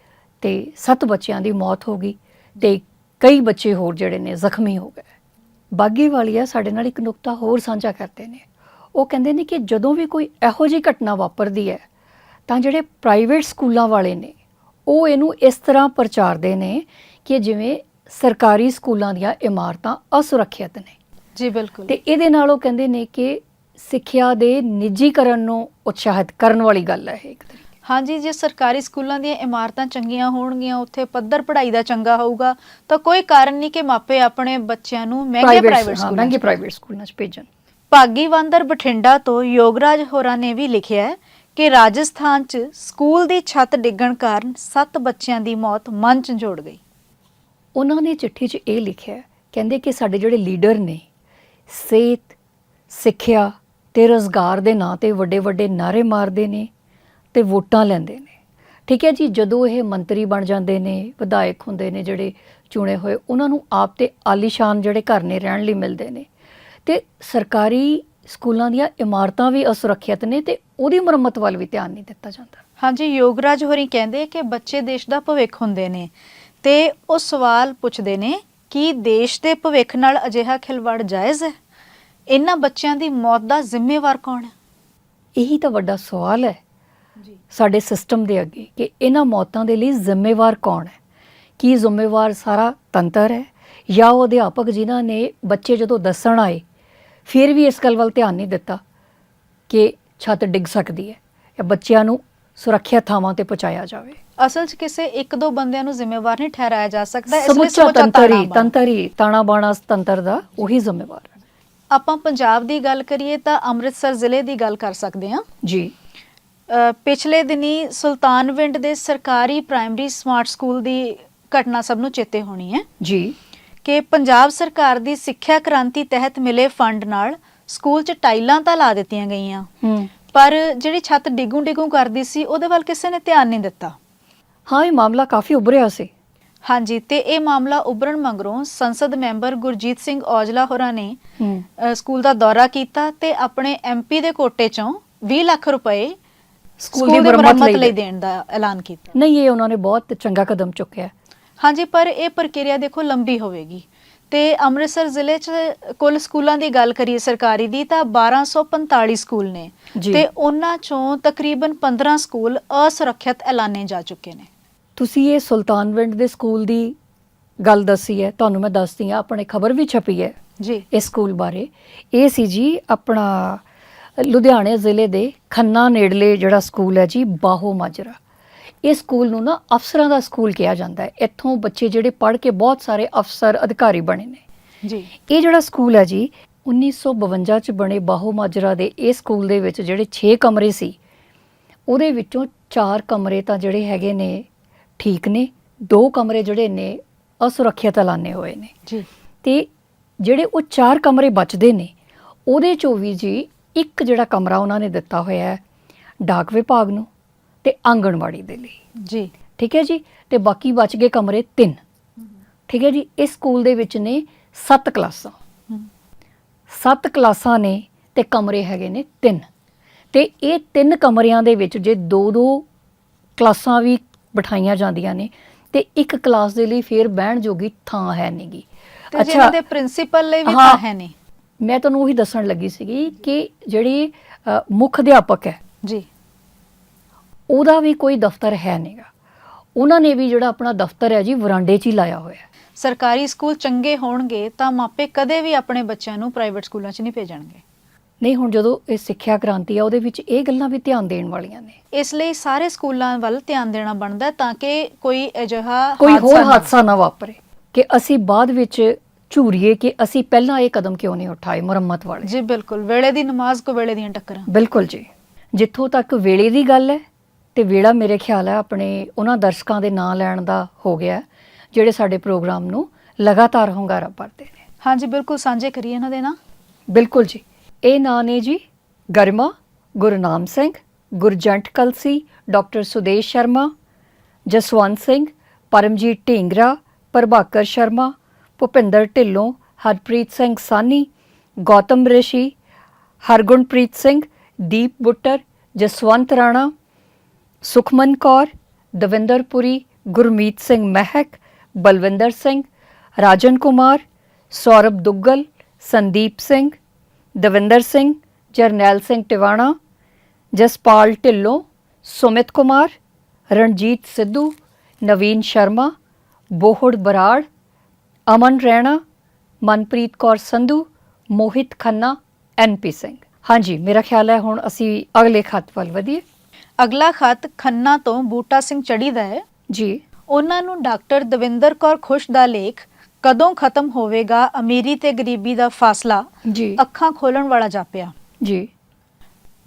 S1: ਤੇ ਸੱਤ ਬੱਚਿਆਂ ਦੀ ਮੌਤ ਹੋ ਗਈ ਤੇ ਕਈ ਬੱਚੇ ਹੋਰ ਜਿਹੜੇ ਨੇ ਜ਼ਖਮੀ ਹੋ ਗਏ। ਬਾਗੀ ਵਾਲੀਆ ਸਾਡੇ ਨਾਲ ਇੱਕ ਨੁਕਤਾ ਹੋਰ ਸਾਂਝਾ ਕਰਦੇ ਨੇ। ਉਹ ਕਹਿੰਦੇ ਨੇ ਕਿ ਜਦੋਂ ਵੀ ਕੋਈ ਇਹੋ ਜਿਹੀ ਘਟਨਾ ਵਾਪਰਦੀ ਹੈ ਤਾਂ ਜਿਹੜੇ ਪ੍ਰਾਈਵੇਟ ਸਕੂਲਾਂ ਵਾਲੇ ਨੇ ਉਹ ਇਹਨੂੰ ਇਸ ਤਰ੍ਹਾਂ ਪ੍ਰਚਾਰਦੇ ਨੇ ਕਿ ਜਿਵੇਂ ਸਰਕਾਰੀ ਸਕੂਲਾਂ ਦੀਆਂ ਇਮਾਰਤਾਂ ਅਸੁਰੱਖਿਅਤ ਨੇ।
S2: ਜੀ ਬਿਲਕੁਲ।
S1: ਤੇ ਇਹਦੇ ਨਾਲ ਉਹ ਕਹਿੰਦੇ ਨੇ ਕਿ ਸਿੱਖਿਆ ਦੇ ਨਿੱਜੀਕਰਨ ਨੂੰ ਉਤਸ਼ਾਹਿਤ ਕਰਨ ਵਾਲੀ ਗੱਲ ਹੈ ਇੱਕ ਤਰੀਕੇ।
S2: ਹਾਂਜੀ ਜੇ ਸਰਕਾਰੀ ਸਕੂਲਾਂ ਦੀਆਂ ਇਮਾਰਤਾਂ ਚੰਗੀਆਂ ਹੋਣਗੀਆਂ ਉੱਥੇ ਪੱਧਰ ਪੜ੍ਹਾਈ ਦਾ ਚੰਗਾ ਹੋਊਗਾ ਤਾਂ ਕੋਈ ਕਾਰਨ ਨਹੀਂ ਕਿ ਮਾਪੇ ਆਪਣੇ ਬੱਚਿਆਂ ਨੂੰ ਮਹਿੰਗੇ ਪ੍ਰਾਈਵੇਟ ਸਕੂਲਾਂ
S1: ਮਹਿੰਗੇ
S2: 'ਚ
S1: ਪ੍ਰਾਈਵੇਟ ਸਕੂਲਾਂ 'ਚ ਭੇਜਣ।
S2: ਭਾਗੀ ਵਾਂਦਰ ਬਠਿੰਡਾ ਤੋਂ ਯੋਗਰਾਜ ਹੋਰਾਂ ਨੇ ਵੀ ਲਿਖਿਆ ਹੈ ਕਿ ਰਾਜਸਥਾਨ 'ਚ ਸਕੂਲ ਦੀ ਛੱਤ ਡਿੱਗਣ ਕਾਰਨ 7 ਬੱਚਿਆਂ ਦੀ ਮੌਤ ਮਨ ਝੰਜੋੜ ਗਈ।
S1: ਉਹਨਾਂ ਨੇ ਚਿੱਠੀ 'ਚ ਇਹ ਲਿਖਿਆ ਕਹਿੰਦੇ ਕਿ ਸਾਡੇ ਜਿਹੜੇ ਲੀਡਰ ਨੇ, ਸਿਹਤ, ਸਿੱਖਿਆ ਤੇ ਰੋਜ਼ਗਾਰ ਦੇ ਨਾਂ ਤੇ ਵੱਡੇ ਵੱਡੇ ਨਾਰੇ ਮਾਰਦੇ ਨੇ ਤੇ ਵੋਟਾਂ ਲੈਂਦੇ ਨੇ। ਠੀਕ ਹੈ ਜੀ, ਜਦੋਂ ਇਹ ਮੰਤਰੀ ਬਣ ਜਾਂਦੇ ਨੇ, ਵਿਧਾਇਕ ਹੁੰਦੇ ਨੇ ਜਿਹੜੇ ਚੁਣੇ ਹੋਏ, ਉਹਨਾਂ ਨੂੰ ਆਪ ਤੇ ਆਲੀਸ਼ਾਨ ਜਿਹੜੇ ਘਰ ਨੇ ਰਹਿਣ ਲਈ ਮਿਲਦੇ ਨੇ। ਤੇ ਸਰਕਾਰੀ ਸਕੂਲਾਂ ਦੀਆਂ ਇਮਾਰਤਾਂ ਵੀ ਅਸੁਰੱਖਿਅਤ ਨੇ ਤੇ ਉਹਦੀ ਮੁਰੰਮਤ ਵੱਲ ਵੀ ਧਿਆਨ ਨਹੀਂ ਦਿੱਤਾ ਜਾਂਦਾ।
S2: ਹਾਂਜੀ, ਯੋਗਰਾਜ ਹੋਰੀ ਕਹਿੰਦੇ ਕਿ ਬੱਚੇ ਦੇਸ਼ ਦਾ ਭਵਿੱਖ ਹੁੰਦੇ ਨੇ। ਤੇ ਉਹ ਸਵਾਲ ਪੁੱਛਦੇ ਨੇ ਕਿ ਦੇਸ਼ ਦੇ ਭਵਿੱਖ ਨਾਲ ਅਜਿਹਾ ਖਿਲਵਾੜ ਜਾਇਜ਼ ਹੈ? ਇਹਨਾਂ ਬੱਚਿਆਂ ਦੀ ਮੌਤ ਦਾ ਜ਼ਿੰਮੇਵਾਰ ਕੌਣ ਹੈ?
S1: ਇਹੀ ਤਾਂ ਵੱਡਾ ਸਵਾਲ ਹੈ
S2: ਜੀ।
S1: ਸਾਡੇ ਸਿਸਟਮ ਦੇ ਅੱਗੇ ਕਿ ਇਹਨਾਂ ਮੌਤਾਂ ਦੇ ਲਈ ਜ਼ਿੰਮੇਵਾਰ ਕੌਣ ਹੈ? ਕੀ ਜ਼ਿੰਮੇਵਾਰ ਸਾਰਾ ਤੰਤਰ ਹੈ? ਜਾਂ ਉਹ ਅਧਿਆਪਕ ਜਿਨ੍ਹਾਂ ਨੇ ਬੱਚੇ ਜਦੋਂ ਦੱਸਣ ਆਏ ਫਿਰ ਵੀ ਇਸ ਗੱਲ ਵੱਲ ਧਿਆਨ ਨਹੀਂ ਦਿੱਤਾ ਕਿ ਛੱਤ ਡਿੱਗ ਸਕਦੀ ਹੈ ਜਾਂ ਬੱਚਿਆਂ ਨੂੰ ਸੁਰੱਖਿਅਤ ਥਾਵਾਂ ਤੇ ਪਹੁੰਚਾਇਆ ਜਾਵੇ।
S2: ਅਸਲ 'ਚ ਕਿਸੇ ਇੱਕ ਦੋ ਬੰਦਿਆਂ ਨੂੰ ਜ਼ਿੰਮੇਵਾਰ ਨਹੀਂ ਠਹਿਰਾਇਆ ਜਾ ਸਕਦਾ ਇਸ ਲਈ
S1: ਸਮੁੱਚਾ ਤੰਤਰ। ਤੰਤਰ ਤਾਣਾ ਬਾਣਾ ਤੰਤਰ ਦਾ ਉਹੀ ਜ਼ਿੰਮੇਵਾਰ ਹੈ।
S2: ਆਪਾਂ ਪੰਜਾਬ ਦੀ ਗੱਲ ਕਰੀਏ ਤਾਂ ਅੰਮ੍ਰਿਤਸਰ ਜ਼ਿਲ੍ਹੇ ਦੀ ਗੱਲ ਕਰ ਸਕਦੇ ਹਾਂ।
S1: ਜੀ।
S2: ਪਿਛਲੇ ਦਿਨੀ ਸੁਲਤਾਨਵਿੰਡ ਦੇ ਸਰਕਾਰੀ ਪ੍ਰਾਇਮਰੀ ਸਮਾਰਟ ਸਕੂਲ ਦੀ ਘਟਨਾ ਸਭ ਨੂੰ ਚੇਤੇ ਹੋਣੀ ਹੈ।
S1: ਜੀ।
S2: ਕਿ ਪੰਜਾਬ ਸਰਕਾਰ ਦੀ ਸਿੱਖਿਆ ਕ੍ਰਾਂਤੀ ਤਹਿਤ ਮਿਲੇ ਫੰਡ ਨਾਲ ਸਕੂਲ 'ਚ ਟਾਈਲਾਂ ਤਾਂ ਲਾ ਦਿੱਤੀਆਂ ਗਈਆਂ।
S1: ਹੂੰ।
S2: ਪਰ ਜਿਹੜੀ ਛੱਤ ਡਿਗੂ ਡਿਗੂ ਕਰਦੀ ਸੀ ਉਹਦੇ ਵੱਲ ਕਿਸੇ ਨੇ ਧਿਆਨ ਨਹੀਂ ਦਿੱਤਾ।
S1: ਹਾਂ ਇਹ ਮਾਮਲਾ ਕਾਫੀ ਉੱਭਰਿਆ ਸੀ।
S2: ਹਾਂਜੀ ਤੇ ਇਹ ਮਾਮਲਾ ਉੱਭਰਨ ਮਗਰੋਂ ਸੰਸਦ ਮੈਂਬਰ ਗੁਰਜੀਤ ਸਿੰਘ ਔਜਲਾ ਹੋਰਾਂ ਨੇ ਅ, ਸਕੂਲ ਦਾ ਦੌਰਾ ਕੀਤਾ ਤੇ ਆਪਣੇ ਐਮਪੀ ਦੇ ਕੋਟੇ ਚੋਂ 20 ਲੱਖ ਰੁਪਏ
S1: ਸਕੂਲ ਦੀ ਮੁਰੰਮਤ
S2: ਲਈ ਦੇਣ ਦਾ ਐਲਾਨ ਕੀਤਾ।
S1: ਨਹੀਂ ਇਹ ਉਹਨਾਂ ਨੇ ਬਹੁਤ ਚੰਗਾ ਕਦਮ ਚੁੱਕਿਆ।
S2: ਹਾਂਜੀ ਪਰ ਇਹ ਪ੍ਰਕਿਰਿਆ ਦੇਖੋ ਲੰਬੀ ਹੋਵੇਗੀ। ਤੇ ਅੰਮ੍ਰਿਤਸਰ ਜ਼ਿਲ੍ਹੇ 'ਚ ਕੁੱਲ ਸਕੂਲਾਂ ਦੀ ਗੱਲ ਕਰੀਏ ਸਰਕਾਰੀ ਦੀ ਤਾਂ 1245 ਸਕੂਲ ਨੇ। ਤੇ ਉਹਨਾਂ ਚੋਂ ਤਕਰੀਬਨ 15 ਸਕੂਲ ਅਸੁਰੱਖਿਅਤ ਐਲਾਨੇ ਜਾ ਚੁੱਕੇ ਨੇ।
S1: ਤੁਸੀਂ ਇਹ ਸੁਲਤਾਨਵਿੰਡ ਦੇ ਸਕੂਲ ਦੀ ਗੱਲ ਦੱਸੀ ਹੈ ਤੁਹਾਨੂੰ ਮੈਂ ਦੱਸਦੀ ਹਾਂ ਆਪਣੇ ਖਬਰ ਵੀ ਛਪੀ ਹੈ
S2: ਜੀ।
S1: ਇਸ ਸਕੂਲ ਬਾਰੇ। ਇਹ ਸੀ ਜੀ ਆਪਣਾ ਲੁਧਿਆਣੇ ਜ਼ਿਲ੍ਹੇ ਦੇ ਖੰਨਾ ਨੇੜਲੇ ਜਿਹੜਾ ਸਕੂਲ ਹੈ ਜੀ ਬਾਹੋ ਮਾਜਰਾ। ਇਹ ਸਕੂਲ ਨੂੰ ਨਾ ਅਫਸਰਾਂ ਦਾ ਸਕੂਲ ਕਿਹਾ ਜਾਂਦਾ ਹੈ। ਇੱਥੋਂ ਬੱਚੇ ਜਿਹੜੇ ਪੜ੍ਹ ਕੇ ਬਹੁਤ ਸਾਰੇ ਅਫਸਰ ਅਧਿਕਾਰੀ ਬਣੇ ਨੇ।
S2: ਜੀ।
S1: ਇਹ ਜਿਹੜਾ ਸਕੂਲ ਹੈ ਜੀ 1952 ਚ ਬਣੇ ਬਾਹੋ ਮਾਜਰਾ ਦੇ ਇਹ ਸਕੂਲ ਦੇ ਵਿੱਚ ਜਿਹੜੇ 6 ਕਮਰੇ ਸੀ ਉਹਦੇ ਵਿੱਚੋਂ 4 ਕਮਰੇ ਤਾਂ ਜਿਹੜੇ ਹੈਗੇ ਨੇ ਠੀਕ ਨੇ ਦੋ ਕਮਰੇ ਜਿਹੜੇ ਨੇ ਅਸੁਰੱਖਿਅਤ ਐਲਾਨੇ ਹੋਏ ਨੇ।
S2: ਜੀ।
S1: ਤੇ ਜਿਹੜੇ ਉਹ 4 ਕਮਰੇ ਬਚਦੇ ਨੇ ਉਹਦੇ ਚੋਂ ਵੀ ਜੀ ਇੱਕ ਜਿਹੜਾ ਕਮਰਾ ਉਹਨਾਂ ਨੇ ਦਿੱਤਾ ਹੋਇਆ ਹੈ ਡਾਕ ਵਿਭਾਗ ਨੂੰ। ਤੇ ਆਂਗਣਵਾੜੀ ਦੇ ਲਈ।
S2: ਜੀ।
S1: ਠੀਕ ਹੈ ਜੀ? ਤੇ ਬਾਕੀ ਬਚ ਗਏ ਕਮਰੇ 3 ਠੀਕ ਹੈ ਜੀ? ਇਸ ਸਕੂਲ ਦੇ ਵਿੱਚ ਨੇ 7 ਕਲਾਸਾਂ। 7 ਕਲਾਸਾਂ ਨੇ ਤੇ ਕਮਰੇ ਹੈਗੇ ਨੇ 3 ਤੇ ਇਹ ਤਿੰਨ ਕਮਰਿਆਂ ਦੇ ਵਿੱਚ ਜੇ ਦੋ ਦੋ ਕਲਾਸਾਂ ਵੀ ਬਿਠਾਈਆਂ ਜਾਂਦੀਆਂ ਨੇ ਤੇ ਇੱਕ ਕਲਾਸ ਦੇ ਲਈ ਫੇਰ ਬਹਿਣ ਜੋਗੀ ਥਾਂ ਹੈ ਨਹੀਂਗੀ
S2: ਤੇ ਜਿਹਨਾਂ ਦੇ ਪ੍ਰਿੰਸੀਪਲ ਲਈ ਵੀ। ਤਾਂ ਹੈ ਨਹੀਂ
S1: ਮੈਂ ਤੁਹਾਨੂੰ ਉਹੀ ਦੱਸਣ ਲੱਗੀ ਸੀਗੀ ਕਿ ਜਿਹੜੀ ਮੁੱਖ ਅਧਿਆਪਕ ਹੈ
S2: ਜੀ।
S1: ਉਹਦਾ ਵੀ ਕੋਈ ਦਫ਼ਤਰ ਹੈ ਨਹੀਂਗਾ। ਉਹਨਾਂ ਨੇ ਵੀ ਜਿਹੜਾ ਆਪਣਾ ਦਫ਼ਤਰ ਹੈ ਜੀ ਵਰਾਂਡੇ 'ਚ ਹੀ ਲਾਇਆ ਹੋਇਆ ਹੈ।
S2: ਸਰਕਾਰੀ ਸਕੂਲ ਚੰਗੇ ਹੋਣਗੇ ਤਾਂ ਮਾਪੇ ਕਦੇ ਵੀ ਆਪਣੇ ਬੱਚਿਆਂ ਨੂੰ ਪ੍ਰਾਈਵੇਟ ਸਕੂਲਾਂ 'ਚ ਨਹੀਂ ਭੇਜਣਗੇ।
S1: ਨਹੀਂ ਹੁਣ ਜਦੋਂ ਇਹ ਸਿੱਖਿਆ ਕ੍ਰਾਂਤੀ ਆ ਉਹਦੇ ਵਿੱਚ ਇਹ ਗੱਲਾਂ ਵੀ ਧਿਆਨ ਦੇਣ ਵਾਲੀਆਂ ਨੇ।
S2: ਇਸ ਲਈ ਸਾਰੇ ਸਕੂਲਾਂ ਵੱਲ ਧਿਆਨ ਦੇਣਾ ਬਣਦਾ ਹੈ ਤਾਂ ਕਿ ਕੋਈ ਅਜਿਹਾ
S1: ਕੋਈ ਹੋਰ
S2: ਨਾ-
S1: ਹਾਦਸਾ ਨਾ ਵਾਪਰੇ ਕਿ ਅਸੀਂ ਬਾਅਦ ਵਿੱਚ ਝੂਰੀਏ ਕਿ ਅਸੀਂ ਪਹਿਲਾਂ ਇਹ ਕਦਮ ਕਿਉਂ ਨਹੀਂ ਉਠਾਏ ਮੁਰੰਮਤ ਵਾਲੇ।
S2: ਜੀ ਬਿਲਕੁਲ। ਵੇਲੇ ਦੀ ਨਮਾਜ਼ ਕੋ ਵੇਲੇ ਦੀਆਂ ਟੱਕਰਾਂ।
S1: ਬਿਲਕੁਲ ਜੀ। ਜਿੱਥੋਂ ਤੱਕ ਵੇਲੇ ਦੀ ਗੱਲ ਹੈ ਤੇ ਵੇਲਾ ਮੇਰੇ ਖਿਆਲ ਹੈ ਆਪਣੇ ਉਹਨਾਂ ਦਰਸ਼ਕਾਂ ਦੇ ਨਾਂ ਲੈਣ ਦਾ ਹੋ ਗਿਆ ਹੈ, ਜਿਹੜੇ ਸਾਡੇ ਪ੍ਰੋਗਰਾਮ ਨੂੰ ਲਗਾਤਾਰ ਹੁੰਗਾਰਾ ਭਰਦੇ ਨੇ।
S2: ਹਾਂਜੀ ਬਿਲਕੁਲ ਸਾਂਝੇ ਕਰੀਏ ਇਹਨਾਂ ਦੇ ਨਾਲ
S1: ਬਿਲਕੁਲ ਜੀ। ਇਹ ਨਾਂ ਨੇ ਜੀ ਗਰਮਾ ਗੁਰਨਾਮ ਸਿੰਘ ਗੁਰਜੰਟ ਕਲਸੀ ਡਾਕਟਰ ਸੁਦੇਸ਼ ਸ਼ਰਮਾ ਜਸਵੰਤ ਸਿੰਘ ਪਰਮਜੀਤ ਢੀਂਗਰਾ ਪ੍ਰਭਾਕਰ ਸ਼ਰਮਾ ਭੁਪਿੰਦਰ ਢਿੱਲੋਂ ਹਰਪ੍ਰੀਤ ਸਿੰਘ ਸਾਨੀ ਗੌਤਮ ਰਿਸ਼ੀ ਹਰਗੁਣਪ੍ਰੀਤ ਸਿੰਘ ਦੀਪ ਬੁੱਟਰ ਜਸਵੰਤ ਰਾਣਾ ਸੁਖਮਨ ਕੌਰ ਦਵਿੰਦਰਪੁਰੀ ਗੁਰਮੀਤ ਸਿੰਘ ਮਹਿਕ, ਬਲਵਿੰਦਰ ਸਿੰਘ, ਰਾਜਨ ਕੁਮਾਰ, ਸੌਰਭ ਦੁੱਗਲ, ਸੰਦੀਪ ਸਿੰਘ, ਦਵਿੰਦਰ ਸਿੰਘ, ਜਰਨੈਲ ਸਿੰਘ ਟਿਵਾਣਾ, ਜਸਪਾਲ ਢਿੱਲੋਂ, ਸੁਮਿਤ ਕੁਮਾਰ, ਰਣਜੀਤ ਸਿੱਧੂ, ਨਵੀਨ ਸ਼ਰਮਾ, ਬੋਹੜ ਬਰਾੜ, ਅਮਨ ਰੈਣਾ, ਮਨਪ੍ਰੀਤ ਕੌਰ ਸੰਧੂ, ਮੋਹਿਤ ਖੰਨਾ ਐਨਪੀ ਸਿੰਘ। ਹਾਂਜੀ, ਮੇਰਾ ਖਿਆਲ ਹੈ ਹੁਣ ਅਸੀਂ ਅਗਲੇ ਖੱਤ ਵੱਲ ਵਧੀਏ।
S2: ਅਗਲਾ ਖਤ ਖੰਨਾ ਤੋਂ ਬੂਟਾ ਸਿੰਘ ਚੜੀ ਦਾ ਹੈ।
S1: ਜੀ।
S2: ਉਹਨਾਂ ਨੂੰ ਡਾਕਟਰ ਦਵਿੰਦਰ ਕੌਰ ਖੁਸ਼ ਦਾ ਲੇਖ ਕਦੋਂ ਖਤਮ ਹੋਵੇਗਾ ਅਮੀਰੀ ਤੇ ਗਰੀਬੀ ਦਾ ਫਾਸਲਾ?
S1: ਜੀ।
S2: ਅੱਖਾਂ ਖੋਲਣ ਵਾਲਾ ਜਾਪਿਆ।
S1: ਜੀ।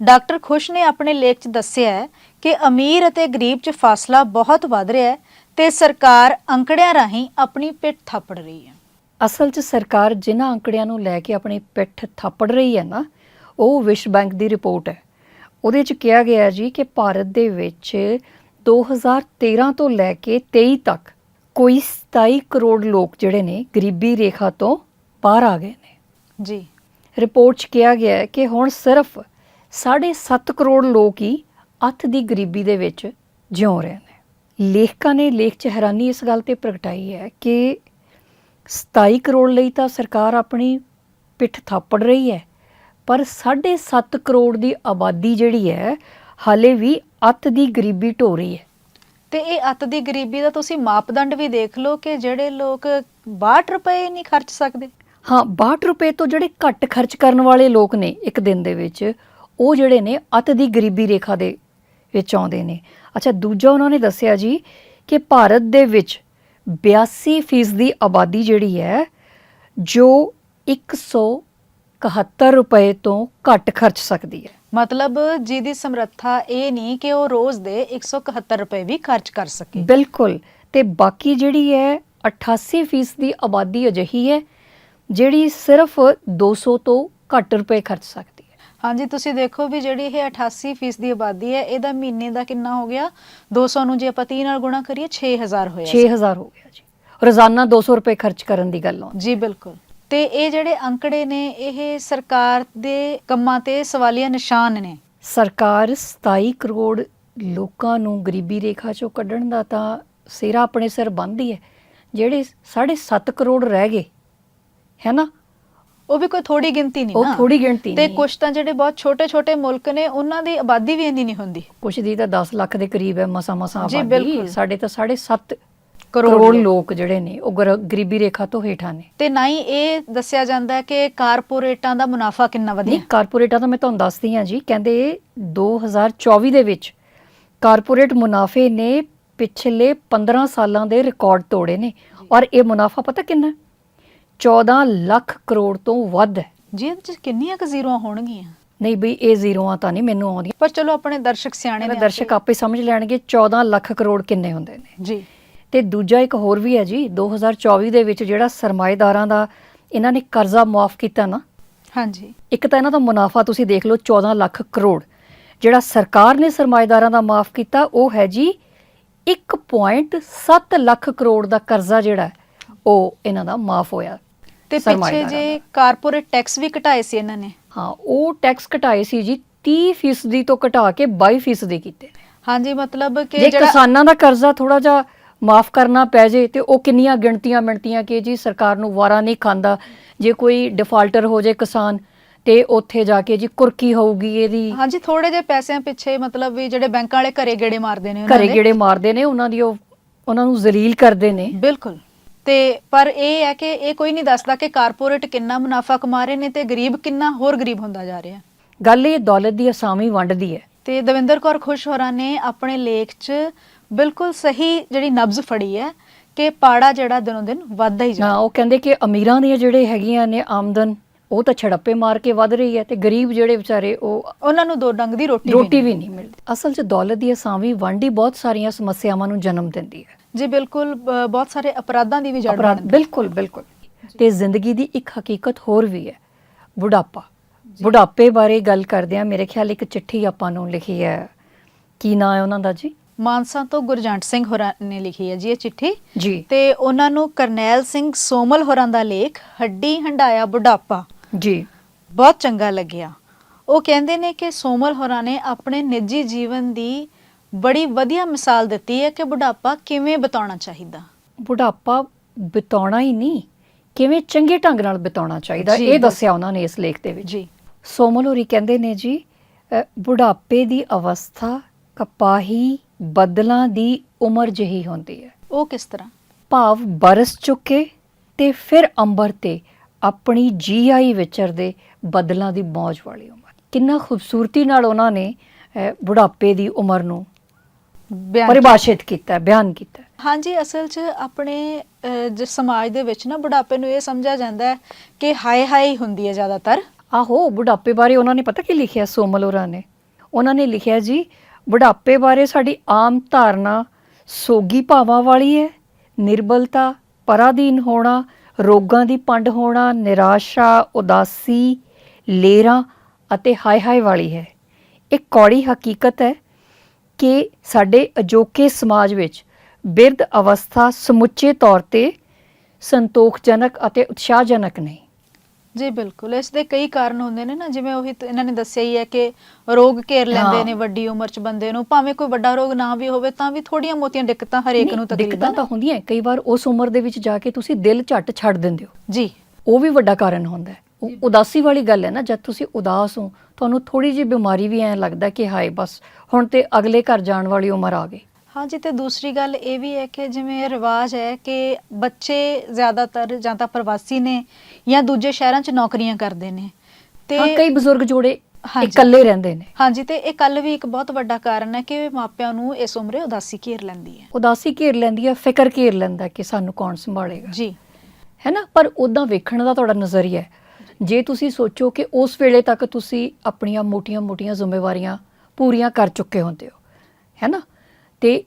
S2: ਡਾਕਟਰ ਖੁਸ਼ ਨੇ ਆਪਣੇ ਲੇਖ 'ਚ ਦੱਸਿਆ ਹੈ ਕਿ ਅਮੀਰ ਅਤੇ ਗਰੀਬ 'ਚ ਫਾਸਲਾ ਬਹੁਤ ਵੱਧ ਰਿਹਾ ਹੈ ਤੇ ਸਰਕਾਰ ਅੰਕੜਿਆਂ ਰਾਹੀਂ ਆਪਣੀ ਪਿੱਠ ਥਾਪੜ ਰਹੀ ਹੈ।
S1: ਅਸਲ 'ਚ ਸਰਕਾਰ ਜਿਨ੍ਹਾਂ ਅੰਕੜਿਆਂ ਨੂੰ ਲੈ ਕੇ ਆਪਣੀ ਪਿੱਠ ਥਾਪੜ ਰਹੀ ਹੈ ਨਾ ਉਹ ਵਿਸ਼ਵ ਬੈਂਕ ਦੀ ਰਿਪੋਰਟ ਹੈ। ਉਹਦੇ 'ਚ ਕਿਹਾ ਗਿਆ ਜੀ ਕਿ ਭਾਰਤ ਦੇ ਵਿੱਚ 2013 ਤੋਂ ਲੈ ਕੇ 23 ਤੱਕ ਕੋਈ 27 ਕਰੋੜ ਲੋਕ ਜਿਹੜੇ ਨੇ ਗਰੀਬੀ ਰੇਖਾ ਤੋਂ ਬਾਹਰ ਆ ਗਏ ਨੇ।
S2: ਜੀ।
S1: ਰਿਪੋਰਟ 'ਚ ਕਿਹਾ ਗਿਆ ਹੈ ਕਿ ਹੁਣ ਸਿਰਫ 7.5 ਕਰੋੜ ਲੋਕ ਹੀ ਅੱਤ ਦੀ ਗਰੀਬੀ ਦੇ ਵਿੱਚ ਜਿਉ ਰਹੇ ਨੇ। ਲੇਖਕਾਂ ਨੇ ਲੇਖ 'ਚ ਹੈਰਾਨੀ ਇਸ ਗੱਲ ਤੇ ਪ੍ਰਗਟਾਈ ਹੈ ਕਿ 27 ਕਰੋੜ ਲਈ ਤਾਂ ਸਰਕਾਰ ਆਪਣੀ ਪਿੱਠ ਥਾਪੜ ਰਹੀ ਹੈ। ਪਰ 7.5 ਕਰੋੜ ਦੀ ਆਬਾਦੀ ਜਿਹੜੀ ਹੈ ਹਾਲੇ ਵੀ ਅੱਤ ਦੀ ਗਰੀਬੀ ਢੋ ਰਹੀ ਹੈ।
S2: ਤੇ ਇਹ ਅੱਤ ਦੀ ਗਰੀਬੀ ਦਾ ਤੁਸੀਂ ਮਾਪਦੰਡ ਵੀ ਦੇਖ ਲਓ ਕਿ ਜਿਹੜੇ ਲੋਕ 62 ਰੁਪਏ ਨਹੀਂ ਖਰਚ ਸਕਦੇ।
S1: ਹਾਂ 62 ਰੁਪਏ ਤੋਂ ਜਿਹੜੇ ਘੱਟ ਖਰਚ ਕਰਨ ਵਾਲੇ ਲੋਕ ਨੇ ਇੱਕ ਦਿਨ ਦੇ ਵਿੱਚ ਉਹ ਜਿਹੜੇ ਨੇ ਅੱਤ ਦੀ ਗਰੀਬੀ ਰੇਖਾ ਦੇ ਵਿੱਚ ਆਉਂਦੇ ਨੇ। ਅੱਛਾ ਦੂਜਾ ਉਹਨਾਂ ਨੇ ਦੱਸਿਆ ਜੀ ਕਿ ਭਾਰਤ ਦੇ ਵਿੱਚ 82% ਦੀ ਆਬਾਦੀ ਜਿਹੜੀ ਹੈ ਜੋ 171 ਰੁਪਏ ਤੋਂ ਘੱਟ ਖਰਚ ਸਕਦੀ ਹੈ।
S2: ਮਤਲਬ ਜਿਹਦੀ ਸਮਰੱਥਾ ਇਹ ਨਹੀਂ ਕਿ ਉਹ ਰੋਜ਼ ਦੇ 171 ਰੁਪਏ ਵੀ ਖਰਚ ਕਰ ਸਕੇ।
S1: ਬਿਲਕੁਲ। ਤੇ ਬਾਕੀ ਜਿਹੜੀ ਹੈ 88% ਦੀ ਆਬਾਦੀ ਅਜਿਹੀ ਹੈ ਜਿਹੜੀ ਸਿਰਫ 200 ਤੋਂ ਘੱਟ ਰੁਪਏ ਖਰਚ ਸਕਦੀ ਹੈ।
S2: ਹਾਂਜੀ ਤੁਸੀਂ ਦੇਖੋ ਵੀ ਜਿਹੜੀ ਇਹ 88% ਦੀ ਆਬਾਦੀ ਹੈ ਇਹਦਾ ਮਹੀਨੇ ਦਾ ਕਿੰਨਾ ਹੋ ਗਿਆ? 200 ਨੂੰ ਜੇ ਆਪਾਂ 30 ਨਾਲ ਗੁਣਾ ਕਰੀਏ 6000 ਹੋਇਆ
S1: 6000 ਹੋ ਗਿਆ ਜੀ। ਰੋਜ਼ਾਨਾ 200 ਰੁਪਏ ਖਰਚ ਕਰਨ ਦੀ ਗੱਲ ਆਉਂਦੀ
S2: ਜੀ ਬਿਲਕੁਲ। ਤੇ ਇਹ ਜਿਹੜੇ ਅੰਕੜੇ ਨੇ ਇਹ ਸਰਕਾਰ ਦੇ ਕੰਮਾਂ ਤੇ ਸਵਾਲੀਆ ਨਿਸ਼ਾਨ ਨੇ।
S1: ਸਰਕਾਰ 27 ਕਰੋੜ ਲੋਕਾਂ ਨੂੰ ਗਰੀਬੀ ਰੇਖਾ ਚੋਂ ਕੱਢਣ ਦਾ ਤਾਂ ਸਿਰਾ ਆਪਣੇ ਸਿਰ ਬੰਨ੍ਹਦੀ ਹੈ। ਜਿਹੜੇ 7.5 ਕਰੋੜ ਰਹਿ ਗਏ ਹੈ ਨਾ?
S2: ਉਹ ਵੀ ਕੋਈ ਥੋੜੀ ਗਿਣਤੀ ਨਹੀਂ
S1: ਉਹ
S2: ਨਾ।
S1: ਥੋੜੀ ਗਿਣਤੀ
S2: ਤੇ
S1: ਨਹੀਂ।
S2: ਕੁਝ ਤਾਂ ਜਿਹੜੇ ਬਹੁਤ ਛੋਟੇ-ਛੋਟੇ ਮੁਲਕ ਨੇ ਉਹਨਾਂ ਦੀ ਆਬਾਦੀ ਵੀ ਇੰਨੀ ਨਹੀਂ ਹੁੰਦੀ।
S1: ਕੁਛ ਦੀ ਤਾਂ 10 ਲੱਖ ਦੇ ਕਰੀਬ ਹੈ ਮਸਾ ਮਸਾ
S2: ਜੀ,
S1: ਆਬਾਦੀ।
S2: ਬਿਲਕੁਲ।
S1: ਸਾਡੇ ਤਾਂ 7.5
S2: ਕਰੋੜ ਲੋਕ।
S1: ਜਿਹੜੇ ਨੇ ਉਹ ਗਰ- ਗਰੀਬੀ ਰੇਖਾ ਤੋਂ ਹੇਠਾਂ ਨੇ।
S2: ਤੇ ਨਾ ਹੀ ਇਹ ਦੱਸਿਆ ਜਾਂਦਾ ਹੈ ਕਿ ਕਾਰਪੋਰੇਟਾਂ ਦਾ ਮੁਨਾਫਾ ਕਿੰਨਾ
S1: ਨਹੀਂ
S2: ਵਧਿਆ
S1: ਕਾਰਪੋਰੇਟਾਂ ਤਾਂ ਮੈਂ ਤੁਹਾਨੂੰ ਦੱਸਦੀ ਹਾਂ ਜੀ ਕਹਿੰਦੇ 2024 ਦੇ ਵਿੱਚ ਕਾਰਪੋਰੇਟ ਮੁਨਾਫੇ ਨੇ ਪਿਛਲੇ 15 ਸਾਲਾਂ ਦੇ ਰਿਕਾਰਡ ਤੋੜੇ ਨੇ। ਔਰ ਇਹ ਮੁਨਾਫਾ ਪਤਾ ਕਿੰਨਾ? ਹੈ? 14 ਲੱਖ ਕਰੋੜ ਤੋਂ ਵੱਧ ਹੈ।
S2: ਜੀ ਇਹਦੇ ਚ ਕਿੰਨੀਆਂ ਕੁ ਜ਼ੀਰੋਆਂ ਹੋਣਗੀਆਂ?
S1: ਨਹੀਂ ਬਈ ਇਹ ਜ਼ੀਰੋਆਂ ਤਾਂ ਨਹੀਂ ਮੈਨੂੰ ਆਉਂਦੀਆਂ।
S2: ਪਰ ਚਲੋ ਆਪਣੇ ਦਰਸ਼ਕ ਸਿਆਣੇ ਨੇ
S1: ਦਰਸ਼ਕ ਆਪੇ। ਸਮਝ ਲੈਣਗੇ 14 ਲੱਖ ਕਰੋੜ ਕਿੰਨੇ ਹੁੰਦੇ ਨੇ।
S2: ਜੀ।
S1: ਤੇ ਦੂਜਾ ਇੱਕ ਹੋਰ ਵੀ ਹੈ ਜੀ 2024 ਦੇ ਵਿੱਚ ਜਿਹੜਾ ਸਰਮਾਏਦਾਰਾਂ ਦਾ ਇਹਨਾਂ ਨੇ ਕਰਜ਼ਾ ਮਾਫ ਕੀਤਾ ਨਾ
S2: ਹਾਂਜੀ।
S1: ਇੱਕ ਤਾਂ ਇਹਨਾਂ ਦਾ ਮੁਨਾਫਾ ਤੁਸੀਂ ਦੇਖ ਲਓ 14 ਲੱਖ ਕਰੋੜ। ਜਿਹੜਾ ਸਰਕਾਰ ਨੇ ਸਰਮਾਏਦਾਰਾਂ ਦਾ ਮਾਫ ਕੀਤਾ ਉਹ ਹੈ ਜੀ 1.7 ਲੱਖ ਕਰੋੜ ਦਾ ਕਰਜ਼ਾ ਜਿਹੜਾ ਉਹ ਇਹਨਾਂ ਦਾ ਮਾਫ ਹੋਇਆ
S2: ਤੇ ਪਿੱਛੇ ਜੇ ਕਾਰਪੋਰੇਟ ਟੈਕਸ ਵੀ ਘਟਾਏ ਸੀ ਇਹਨਾਂ ਨੇ?
S1: ਹਾਂ ਉਹ ਟੈਕਸ ਘਟਾਏ ਸੀ ਜੀ 30% ਤੋਂ ਘਟਾ ਕੇ 22% ਕੀਤੇ।
S2: ਹਾਂਜੀ ਮਤਲਬ ਕਿ ਜਿਹੜਾ
S1: ਕਿਸਾਨਾਂ ਦਾ ਕਰਜ਼ਾ ਥੋੜਾ ਜਿਹਾ ਮਾਫ ਕਰਨਾ ਪੈ ਜੇ ਤੇ ਉਹ ਕਿੰਨੀਆਂ ਗਿਣਤੀਆਂ ਮਿਣਤੀਆਂ ਕਿ ਜੀ ਸਰਕਾਰ ਨੂੰ ਵਾਰਾ ਨਹੀਂ ਖਾਂਦਾ। ਜੇ ਕੋਈ ਡਿਫਾਲਟਰ ਹੋ ਜਾਏ ਕਿਸਾਨ ਤੇ ਉੱਥੇ ਜਾ ਕੇ ਜੀ ਕੁਰਕੀ ਹੋਊਗੀ ਇਹਦੀ।
S2: ਹਾਂਜੀ ਥੋੜੇ ਜਿਹੇ ਪੈਸਿਆਂ ਪਿੱਛੇ ਮਤਲਬ ਵੀ ਜਿਹੜੇ ਬੈਂਕਾਂ ਵਾਲੇ ਘਰੇ ਗੇੜੇ ਮਾਰਦੇ ਨੇ ਉਹਨਾਂ
S1: ਘਰੇ। ਗੇੜੇ ਮਾਰਦੇ ਨੇ ਉਹਨਾਂ ਦੀ ਉਹ ਉਹਨਾਂ ਨੂੰ ਜ਼ਲੀਲ ਕਰਦੇ ਨੇ।
S2: ਬਿਲਕੁਲ। ਤੇ ਪਰ ਇਹ ਹੈ ਕਿ ਇਹ ਕੋਈ ਨਹੀਂ ਦੱਸਦਾ ਕਿ ਕਾਰਪੋਰੇਟ ਕਿੰਨਾ ਮੁਨਾਫਾ ਕਮਾ ਰਹੇ ਨੇ ਤੇ ਗਰੀਬ ਕਿੰਨਾ ਹੋਰ ਗਰੀਬ ਹੁੰਦਾ ਜਾ ਰਿਹਾ।
S1: ਗੱਲ ਇਹ ਦੌਲਤ ਦੀ ਅਸਾਮੀ ਵੰਡਦੀ ਹੈ।
S2: ਤੇ ਦਵਿੰਦਰ ਕੌਰ ਖੁਸ਼ ਹੋਰਾਂ ਨੇ ਆਪਣੇ ਲੇਖ 'ਚ ਬਿਲਕੁਲ ਸਹੀ ਜਿਹੜੀ ਨਬਜ਼ ਫੜੀ ਹੈ ਕਿ ਪਾੜਾ ਜਿਹੜਾ ਦਿਨੋਂ ਦਿਨ ਵੱਧਦਾ ਹੀ ਜਾ
S1: ਨਾ ਉਹ ਕਹਿੰਦੇ ਕਿ ਅਮੀਰਾਂ ਦੀਆਂ ਜਿਹੜੇ ਹੈਗੀਆਂ ਨੇ ਆਮਦਨ ਉਹ ਤਾਂ ਛੜੱਪੇ ਮਾਰ ਕੇ ਵੱਧ ਰਹੀ ਹੈ ਤੇ ਗਰੀਬ ਜਿਹੜੇ ਵਿਚਾਰੇ ਉਹ
S2: ਉਹਨਾਂ ਨੂੰ ਦੋ ਡੰਗ ਦੀ ਰੋਟੀ
S1: ਵੀ ਨਹੀਂ। ਮਿਲਦੀ। ਅਸਲ 'ਚ ਦੌਲਤ ਦੀ ਅਸਾਮੀ ਵੰਡ ਹੀ ਬਹੁਤ ਸਾਰੀਆਂ ਸਮੱਸਿਆਵਾਂ ਨੂੰ ਜਨਮ ਦਿੰਦੀ ਹੈ।
S2: ਜੀ ਬਿਲਕੁਲ ਬਹੁਤ ਸਾਰੇ ਅਪਰਾਧਾਂ ਦੀ ਵੀ ਜੜ
S1: ਅਪਰਾਧ ਬਿਲਕੁਲ ਬਿਲਕੁਲ। ਤੇ ਜ਼ਿੰਦਗੀ ਦੀ ਇੱਕ ਹਕੀਕਤ ਹੋਰ ਵੀ ਹੈ ਬੁਢਾਪਾ। ਬੁਢਾਪੇ ਬਾਰੇ ਗੱਲ ਕਰਦੇ ਆ ਮੇਰੇ ਖਿਆਲ ਇੱਕ ਚਿੱਠੀ ਆਪਾਂ ਨੂੰ ਲਿਖੀ ਹੈ। ਕੀ ਨਾਂ ਹੈ ਉਹਨਾਂ ਦਾ ਜੀ?
S2: ਮਾਨਸਾ ਤੋਂ ਗੁਰਜੰਟ ਸਿੰਘ ਹੋਰਾਂ ਨੇ ਲਿਖੀ ਹੈ ਜੀ ਇਹ ਚਿੱਠੀ।
S1: ਜੀ।
S2: ਤੇ ਉਹਨਾਂ ਨੂੰ ਕਰਨੈਲ ਸਿੰਘ ਸੋਮਲ ਹੋਰਾਂ ਦਾ ਲੇਖ ਹੱਡੀ ਹੰਡਾਇਆ ਬੁਢਾਪਾ।
S1: ਜੀ।
S2: ਬਹੁਤ ਚੰਗਾ ਲੱਗਿਆ। ਉਹ ਕਹਿੰਦੇ ਨੇ ਕਿ ਸੋਮਲ ਹੋਰਾਂ ਨੇ ਆਪਣੇ ਨਿੱਜੀ ਜੀਵਨ ਦੀ ਬੜੀ ਵਧੀਆ ਮਿਸਾਲ ਦਿੱਤੀ ਹੈ ਕਿ ਬੁਢਾਪਾ ਕਿਵੇਂ ਬਿਤਾਉਣਾ ਚਾਹੀਦਾ।
S1: ਬੁਢਾਪਾ ਬਿਤਾਉਣਾ ਹੀ ਨਹੀਂ ਕਿਵੇਂ ਚੰਗੇ ਢੰਗ ਨਾਲ ਬਿਤਾਉਣਾ ਚਾਹੀਦਾ
S2: ਜੀ,
S1: ਇਹ। ਦੱਸਿਆ ਉਹਨਾਂ ਨੇ ਇਸ ਲੇਖ ਦੇ ਵਿੱਚ।
S2: ਜੀ।
S1: ਸੋਮਲ ਹੋਰੀ ਕਹਿੰਦੇ ਨੇ ਜੀ ਅ, ਬੁਢਾਪੇ ਦੀ ਅਵਸਥਾ ਕਪਾਹੀ ਬੱਦਲਾਂ ਦੀ ਉਮਰ ਜਿਹੀ ਹੁੰਦੀ ਹੈ।
S2: ਉਹ ਕਿਸ ਤਰ੍ਹਾਂ?
S1: ਭਾਵ ਬਰਸ ਚੁੱਕੇ ਤੇ ਫਿਰ ਅੰਬਰ ਤੇ ਆਪਣੀ ਜੀ ਆਈ ਵਿਚਰਦੇ ਬੱਦਲਾਂ ਦੀ ਮੌਜ ਵਾਲੀ ਉਮਰ। ਕਿੰਨਾ ਖੂਬਸੂਰਤੀ ਨਾਲ ਉਹਨਾਂ ਨੇ ਬੁਢਾਪੇ ਦੀ ਉਮਰ ਨੂੰ ਪਰਿਭਾਸ਼ਿਤ ਕੀਤਾ ਬਿਆਨ ਕੀਤਾ।
S2: ਹਾਂਜੀ ਅਸਲ 'ਚ ਆਪਣੇ ਜਿਸ ਸਮਾਜ ਦੇ ਵਿੱਚ ਨਾ ਬੁਢਾਪੇ ਨੂੰ ਇਹ ਸਮਝਿਆ ਜਾਂਦਾ ਹੈ ਕਿ ਹਾਏ ਹਾਏ ਹੁੰਦੀ ਹੈ ਜ਼ਿਆਦਾਤਰ।
S1: ਆਹੋ ਬੁਢਾਪੇ ਬਾਰੇ ਉਹਨਾਂ ਨੇ ਪਤਾ ਕੀ ਲਿਖਿਆ ਸੋਮਲ ਹੋਰਾਂ ਨੇ? ਉਹਨਾਂ ਨੇ ਲਿਖਿਆ ਜੀ ਬੁਢਾਪੇ ਬਾਰੇ ਸਾਡੀ ਆਮ ਧਾਰਨਾ ਸੋਗੀ ਭਾਵਾਂ ਵਾਲੀ ਹੈ, ਨਿਰਬਲਤਾ, ਪਰਾਧੀਨ ਹੋਣਾ, ਰੋਗਾਂ ਦੀ ਪੰਡ ਹੋਣਾ, ਨਿਰਾਸ਼ਾ, ਉਦਾਸੀ, ਲੇਰਾਂ ਅਤੇ ਹਾਏ ਹਾਏ ਵਾਲੀ ਹੈ। ਇਹ ਕੌੜੀ ਹਕੀਕਤ ਹੈ ਕਿ ਸਾਡੇ ਅਜੋਕੇ ਸਮਾਜ ਵਿੱਚ ਬਿਰਧ ਅਵਸਥਾ ਸਮੁੱਚੇ ਤੌਰ ਤੇ ਸੰਤੋਖਜਨਕ ਅਤੇ ਉਤਸ਼ਾਹਜਨਕ ਨਹੀਂ।
S2: ਜੀ ਬਿਲਕੁਲ। ਇਸ ਦੇ ਕਈ ਕਾਰਨ ਹੁੰਦੇ ਨੇ ਨਾ ਜਿਵੇਂ ਉਹੀ ਤਾਂ ਇਹਨਾਂ ਨੇ ਦੱਸਿਆ ਹੀ ਹੈ ਕਿ ਰੋਗ ਘੇਰ ਲੈਂਦੇ
S1: ਹਾਂ।
S2: ਨੇ ਵੱਡੀ ਉਮਰ 'ਚ ਬੰਦੇ ਨੂੰ। ਭਾਵੇਂ ਕੋਈ ਵੱਡਾ ਰੋਗ ਨਾ ਵੀ ਹੋਵੇ ਤਾਂ ਵੀ ਥੋੜੀਆਂ ਮੋਤੀਆਂ ਦਿੱਕਤਾਂ ਹਰੇਕ
S1: ਨਹੀਂ,
S2: ਨੂੰ
S1: ਦਿੱਕਤਾਂ
S2: ਤਕਰੀਬਨ
S1: ਤਾਂ ਹੁੰਦੀਆਂ। ਕਈ ਵਾਰ ਉਸ ਉਮਰ ਦੇ ਵਿੱਚ ਜਾ ਕੇ ਤੁਸੀਂ ਦਿਲ ਝੱਟ ਛੱਡ ਦਿੰਦੇ ਹੋ।
S2: ਜੀ।
S1: ਉਹ ਵੀ ਵੱਡਾ ਕਾਰਨ ਹੁੰਦਾ ਹੈ। ਉਹ ਉਦਾਸੀ ਵਾਲੀ ਗੱਲ ਹੈ ਨਾ ਜਦ ਤੁਸੀਂ ਉਦਾਸ ਹੋ ਤੁਹਾਨੂੰ ਥੋੜੀ ਜਿਹੀ ਬਿਮਾਰੀ ਵੀ ਐਂ ਲੱਗਦਾ ਕਿ ਹਾਏ ਬਸ ਹੁਣ ਤੇ ਅਗਲੇ ਘਰ ਜਾਣ ਵਾਲੀ ਉਮਰ ਆ ਗਈ।
S2: ਹਾਂਜੀ ਤੇ ਦੂਸਰੀ ਗੱਲ ਇਹ ਵੀ ਹੈ ਕਿ ਜਿਵੇਂ ਇਹ ਰਿਵਾਜ ਹੈ ਕਿ ਬੱਚੇ ਜ਼ਿਆਦਾਤਰ ਜਾਂ ਤਾਂ ਪ੍ਰਵਾਸੀ ਨੇ ਜਾਂ ਦੂਜੇ ਸ਼ਹਿਰਾਂ 'ਚ ਨੌਕਰੀਆਂ ਕਰਦੇ ਨੇ। ਤੇ
S1: ਹਾਂ ਕਈ ਬਜ਼ੁਰਗ ਜੋੜੇ
S2: ਹਾਂਜੀ।
S1: ਇਕੱਲੇ ਰਹਿੰਦੇ ਨੇ।
S2: ਹਾਂਜੀ ਤੇ ਇਹ ਕੱਲ ਵੀ ਇੱਕ ਬਹੁਤ ਵੱਡਾ ਕਾਰਨ ਹੈ ਕਿ ਮਾਪਿਆਂ ਨੂੰ ਇਸ ਉਮਰੇ ਉਦਾਸੀ ਘੇਰ ਲੈਂਦੀ ਹੈ।
S1: ਉਦਾਸੀ ਘੇਰ ਲੈਂਦੀ ਹੈ ਫਿਕਰ ਘੇਰ ਲੈਂਦਾ ਕਿ ਸਾਨੂੰ ਕੌਣ ਸੰਭਾਲੇਗਾ।
S2: ਜੀ।
S1: ਹੈ ਨਾ? ਪਰ ਉਦਾਂ ਵੇਖਣ ਦਾ ਤੁਹਾਡਾ ਨਜ਼ਰੀਆ ਹੈ। ਜੇ ਤੁਸੀਂ ਸੋਚੋ ਕਿ ਉਸ ਵੇਲੇ ਤੱਕ ਤੁਸੀਂ ਆਪਣੀਆਂ ਮੋਟੀਆਂ-ਮੋਟੀਆਂ ਜ਼ਿੰਮੇਵਾਰੀਆਂ ਪੂਰੀਆਂ ਕਰ ਚੁੱਕੇ ਹੁੰਦੇ ਹੋ ਹੈ ਨਾ? ਤੇ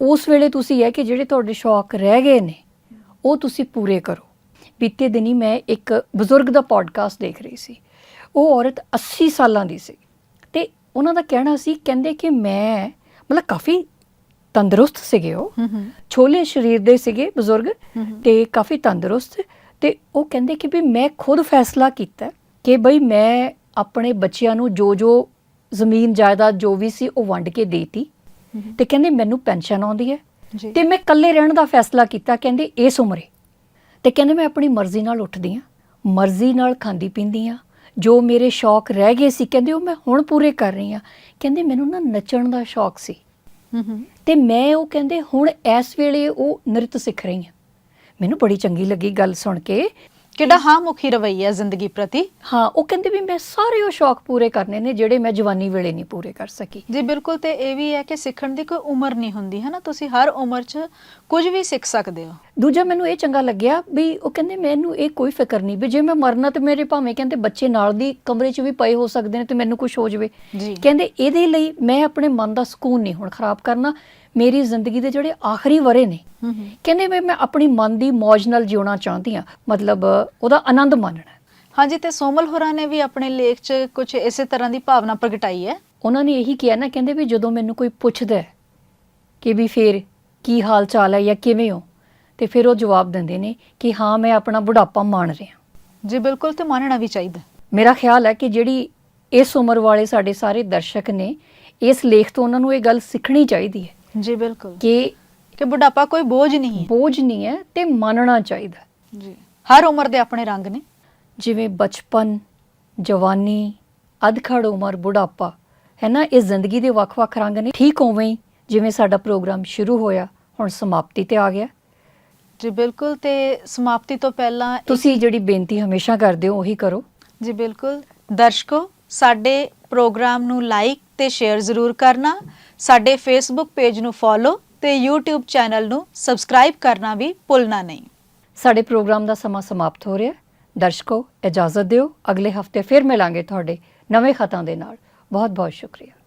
S1: ਉਸ ਵੇਲੇ ਤੁਸੀਂ ਹੈ ਕਿ ਜਿਹੜੇ ਤੁਹਾਡੇ ਸ਼ੌਕ ਰਹਿ ਗਏ ਨੇ ਉਹ ਤੁਸੀਂ ਪੂਰੇ ਕਰੋ। ਬੀਤੇ ਦਿਨੀ ਮੈਂ ਇੱਕ ਬਜ਼ੁਰਗ ਦਾ ਪੋਡਕਾਸਟ ਦੇਖ ਰਹੀ ਸੀ। ਉਹ ਔਰਤ 80 ਸਾਲਾਂ ਦੀ ਸੀ ਤੇ ਉਹਨਾਂ ਦਾ ਕਹਿਣਾ ਸੀ ਕਹਿੰਦੇ ਕਿ ਮੈਂ ਮਤਲਬ ਕਾਫੀ ਤੰਦਰੁਸਤ ਸੀਗੇ ਉਹ। ਛੋਲੇ ਸਰੀਰ ਦੇ ਸੀਗੇ ਬਜ਼ੁਰਗ। ਤੇ ਕਾਫੀ ਤੰਦਰੁਸਤ ਤੇ ਉਹ ਕਹਿੰਦੇ ਕਿ ਵੀ ਮੈਂ ਖੁਦ ਫੈਸਲਾ ਕੀਤਾ ਕਿ ਬਈ ਮੈਂ ਆਪਣੇ ਬੱਚਿਆਂ ਨੂੰ ਜੋ ਜੋ ਜ਼ਮੀਨ ਜਾਇਦਾਦ ਜੋ ਵੀ ਸੀ ਉਹ ਵੰਡ ਕੇ ਦੇਤੀ। ਤੇ ਕਹਿੰਦੇ ਮੈਨੂੰ ਪੈਨਸ਼ਨ ਆਉਂਦੀ ਹੈ ਤੇ ਮੈਂ ਇਕੱਲੇ ਰਹਿਣ ਦਾ ਫੈਸਲਾ ਕੀਤਾ। ਕਹਿੰਦੇ ਇਸ ਉਮਰੇ ਤੇ ਕਹਿੰਦੇ ਮੈਂ ਆਪਣੀ ਮਰਜ਼ੀ ਨਾਲ ਉੱਠਦੀ ਆ ਮਰਜ਼ੀ ਨਾਲ ਖਾਂਦੀ ਪੀਂਦੀ ਆ ਜੋ ਮੇਰੇ ਸ਼ੌਕ ਰਹਿ ਗਏ ਸੀ ਕਹਿੰਦੇ ਉਹ ਮੈਂ ਹੁਣ ਪੂਰੇ ਕਰ ਰਹੀ ਆ ਕਹਿੰਦੇ ਮੈਨੂੰ ਨਾ ਨੱਚਣ ਦਾ ਸ਼ੌਕ ਸੀ। ਤੇ ਮੈਂ ਉਹ ਕਹਿੰਦੇ ਹੁਣ ਇਸ ਵੇਲੇ ਉਹ ਨ੍ਰਿਤ ਸਿੱਖ ਰਹੀ ਹਾਂ। ਮੈਨੂੰ ਬੜੀ ਚੰਗੀ ਲੱਗੀ ਗੱਲ ਸੁਣ ਕੇ।
S2: ਕਿਹੜਾ ਹਾਂ ਮੁਖੀ ਰਵਈਆ ਜ਼ਿੰਦਗੀ ਪ੍ਰਤੀ?
S1: ਹਾਂ ਉਹ ਕਹਿੰਦੇ ਵੀ ਮੈਂ ਸਾਰੇ ਉਹ ਸ਼ੌਕ ਪੂਰੇ ਕਰਨੇ ਨੇ ਜਿਹੜੇ ਮੈਂ ਜਵਾਨੀ ਵੇਲੇ ਨਹੀਂ ਪੂਰੇ ਕਰ ਸਕੀ।
S2: ਜੀ ਬਿਲਕੁਲ ਤੇ ਇਹ ਵੀ ਹੈ ਕਿ ਸਿੱਖਣ ਦੀ ਕੋਈ ਉਮਰ ਨਹੀਂ ਹੁੰਦੀ ਹੈ ਨਾ? ਤੁਸੀਂ ਹਰ ਉਮਰ 'ਚ ਕੁਝ ਵੀ ਸਿੱਖ ਸਕਦੇ ਹੋ।
S1: ਦੂਜਾ ਮੈਨੂੰ ਇਹ ਚੰਗਾ ਲੱਗਿਆ ਵੀ ਉਹ ਕਹਿੰਦੇ ਮੈਨੂੰ ਇਹ ਕੋਈ ਫਿਕਰ ਨਹੀਂ ਵੀ ਜੇ ਮੈਂ ਮਰਨਾ ਤੇ ਮੇਰੇ ਭਾਵੇਂ ਕਹਿੰਦੇ ਬੱਚੇ ਨਾਲ ਦੀ ਕਮਰੇ 'ਚ ਵੀ ਪਏ ਹੋ ਸਕਦੇ ਨੇ ਤੇ ਮੈਨੂੰ ਕੁਝ ਹੋ ਜਾਵੇ। ਕਹਿੰਦੇ ਇਹਦੇ ਲਈ ਮੈਂ ਆਪਣੇ ਮਨ ਦਾ ਸਕੂਨ ਨਹੀਂ ਹੁਣ ਖਰਾਬ ਕਰਨਾ। ਮੇਰੀ ਜ਼ਿੰਦਗੀ ਦੇ ਜਿਹੜੇ ਆਖਰੀ ਵਰੇ ਨੇ ਕਹਿੰਦੇ ਵੀ ਮੈਂ ਆਪਣੀ ਮਨ ਦੀ ਮौज ਨਾਲ ਜਿਉਣਾ ਚਾਹੁੰਦੀ ਆ ਮਤਲਬ ਉਹਦਾ ਆਨੰਦ ਮਾਣਨਾ।
S2: ਹਾਂਜੀ ਤੇ ਸੋਮਲ ਹੋਰਾਂ ਨੇ ਵੀ ਆਪਣੇ ਲੇਖ 'ਚ ਕੁਝ ਇਸੇ ਤਰ੍ਹਾਂ ਦੀ ਭਾਵਨਾ ਪ੍ਰਗਟਾਈ ਹੈ?
S1: ਉਹਨਾਂ ਨੇ ਇਹੀ ਕਿਹਾ ਨਾ ਕਹਿੰਦੇ ਵੀ ਜਦੋਂ ਮੈਨੂੰ ਕੋਈ ਪੁੱਛਦਾ ਕਿ ਵੀ ਫੇਰ ਕੀ ਹਾਲ ਚਾਲ ਹੈ ਜਾਂ ਕਿਵੇਂ ਹੋ ਤੇ ਫਿਰ ਉਹ ਜਵਾਬ ਦਿੰਦੇ ਨੇ ਕਿ ਹਾਂ ਮੈਂ ਆਪਣਾ ਬੁਢਾਪਾ ਮਾਣ ਰਿਹਾ।
S2: ਜੀ ਬਿਲਕੁਲ ਤੇ ਮੰਨਣਾ ਵੀ ਚਾਹੀਦਾ।
S1: ਮੇਰਾ ਖਿਆਲ ਹੈ ਕਿ ਜਿਹੜੀ ਇਸ ਉਮਰ ਵਾਲੇ ਸਾਡੇ ਸਾਰੇ ਦਰਸ਼ਕ ਨੇ ਇਸ ਲੇਖ ਤੋਂ ਉਹਨਾਂ ਨੂੰ ਇਹ ਗੱਲ ਸਿੱਖਣੀ ਚਾਹੀਦੀ ਹੈ
S2: ਜੀ ਬਿਲਕੁਲ।
S1: ਕਿ
S2: ਕਿ ਬੁਢਾਪਾ ਕੋਈ ਬੋਝ ਨਹੀਂ ਹੈ।
S1: ਬੋਝ ਨਹੀਂ ਹੈ ਤੇ ਮੰਨਣਾ ਚਾਹੀਦਾ।
S2: ਜੀ। ਹਰ ਉਮਰ ਦੇ ਆਪਣੇ ਰੰਗ ਨੇ।
S1: ਜਿਵੇਂ ਬਚਪਨ ਜਵਾਨੀ ਅਧਖੜ ਉਮਰ ਬੁਢਾਪਾ ਹੈ ਨਾ ਇਹ ਜ਼ਿੰਦਗੀ ਦੇ ਵੱਖ-ਵੱਖ ਰੰਗ ਨੇ। ਠੀਕ ਉਵੇਂ ਹੀ ਜਿਵੇਂ ਸਾਡਾ ਪ੍ਰੋਗਰਾਮ ਸ਼ੁਰੂ ਹੋਇਆ ਹੁਣ ਸਮਾਪਤੀ ਤੇ ਆ ਗਿਆ।
S2: ਜੀ ਬਿਲਕੁਲ ਤੇ ਸਮਾਪਤੀ ਤੋਂ ਪਹਿਲਾਂ
S1: ਤੁਸੀਂ ਜਿਹੜੀ ਬੇਨਤੀ ਹਮੇਸ਼ਾ ਕਰਦੇ ਹੋ ਉਹੀ ਕਰੋ।
S2: ਜੀ ਬਿਲਕੁਲ। ਦਰਸ਼ਕੋ ਸਾਡੇ ਪ੍ਰੋਗਰਾਮ ਨੂੰ ਲਾਈਕ ਤੇ ਸ਼ੇਅਰ ਜ਼ਰੂਰ ਕਰਨਾ। ਸਾਡੇ ਫੇਸਬੁੱਕ ਪੇਜ ਨੂੰ ਫੋਲੋ ਤੇ YouTube ਚੈਨਲ ਨੂੰ ਸਬਸਕ੍ਰਾਈਬ ਕਰਨਾ ਵੀ ਭੁੱਲਣਾ ਨਹੀਂ।
S1: ਸਾਡੇ ਪ੍ਰੋਗਰਾਮ ਦਾ ਸਮਾਂ ਸਮਾਪਤ ਹੋ ਰਿਹਾ। ਦਰਸ਼ਕੋ ਇਜਾਜ਼ਤ ਦਿਓ। ਅਗਲੇ ਹਫ਼ਤੇ ਫਿਰ ਮਿਲਾਂਗੇ ਤੁਹਾਡੇ ਨਵੇਂ ਖਤਾਂ ਦੇ ਨਾਲ। ਬਹੁਤ ਬਹੁਤ ਸ਼ੁਕਰੀਆ।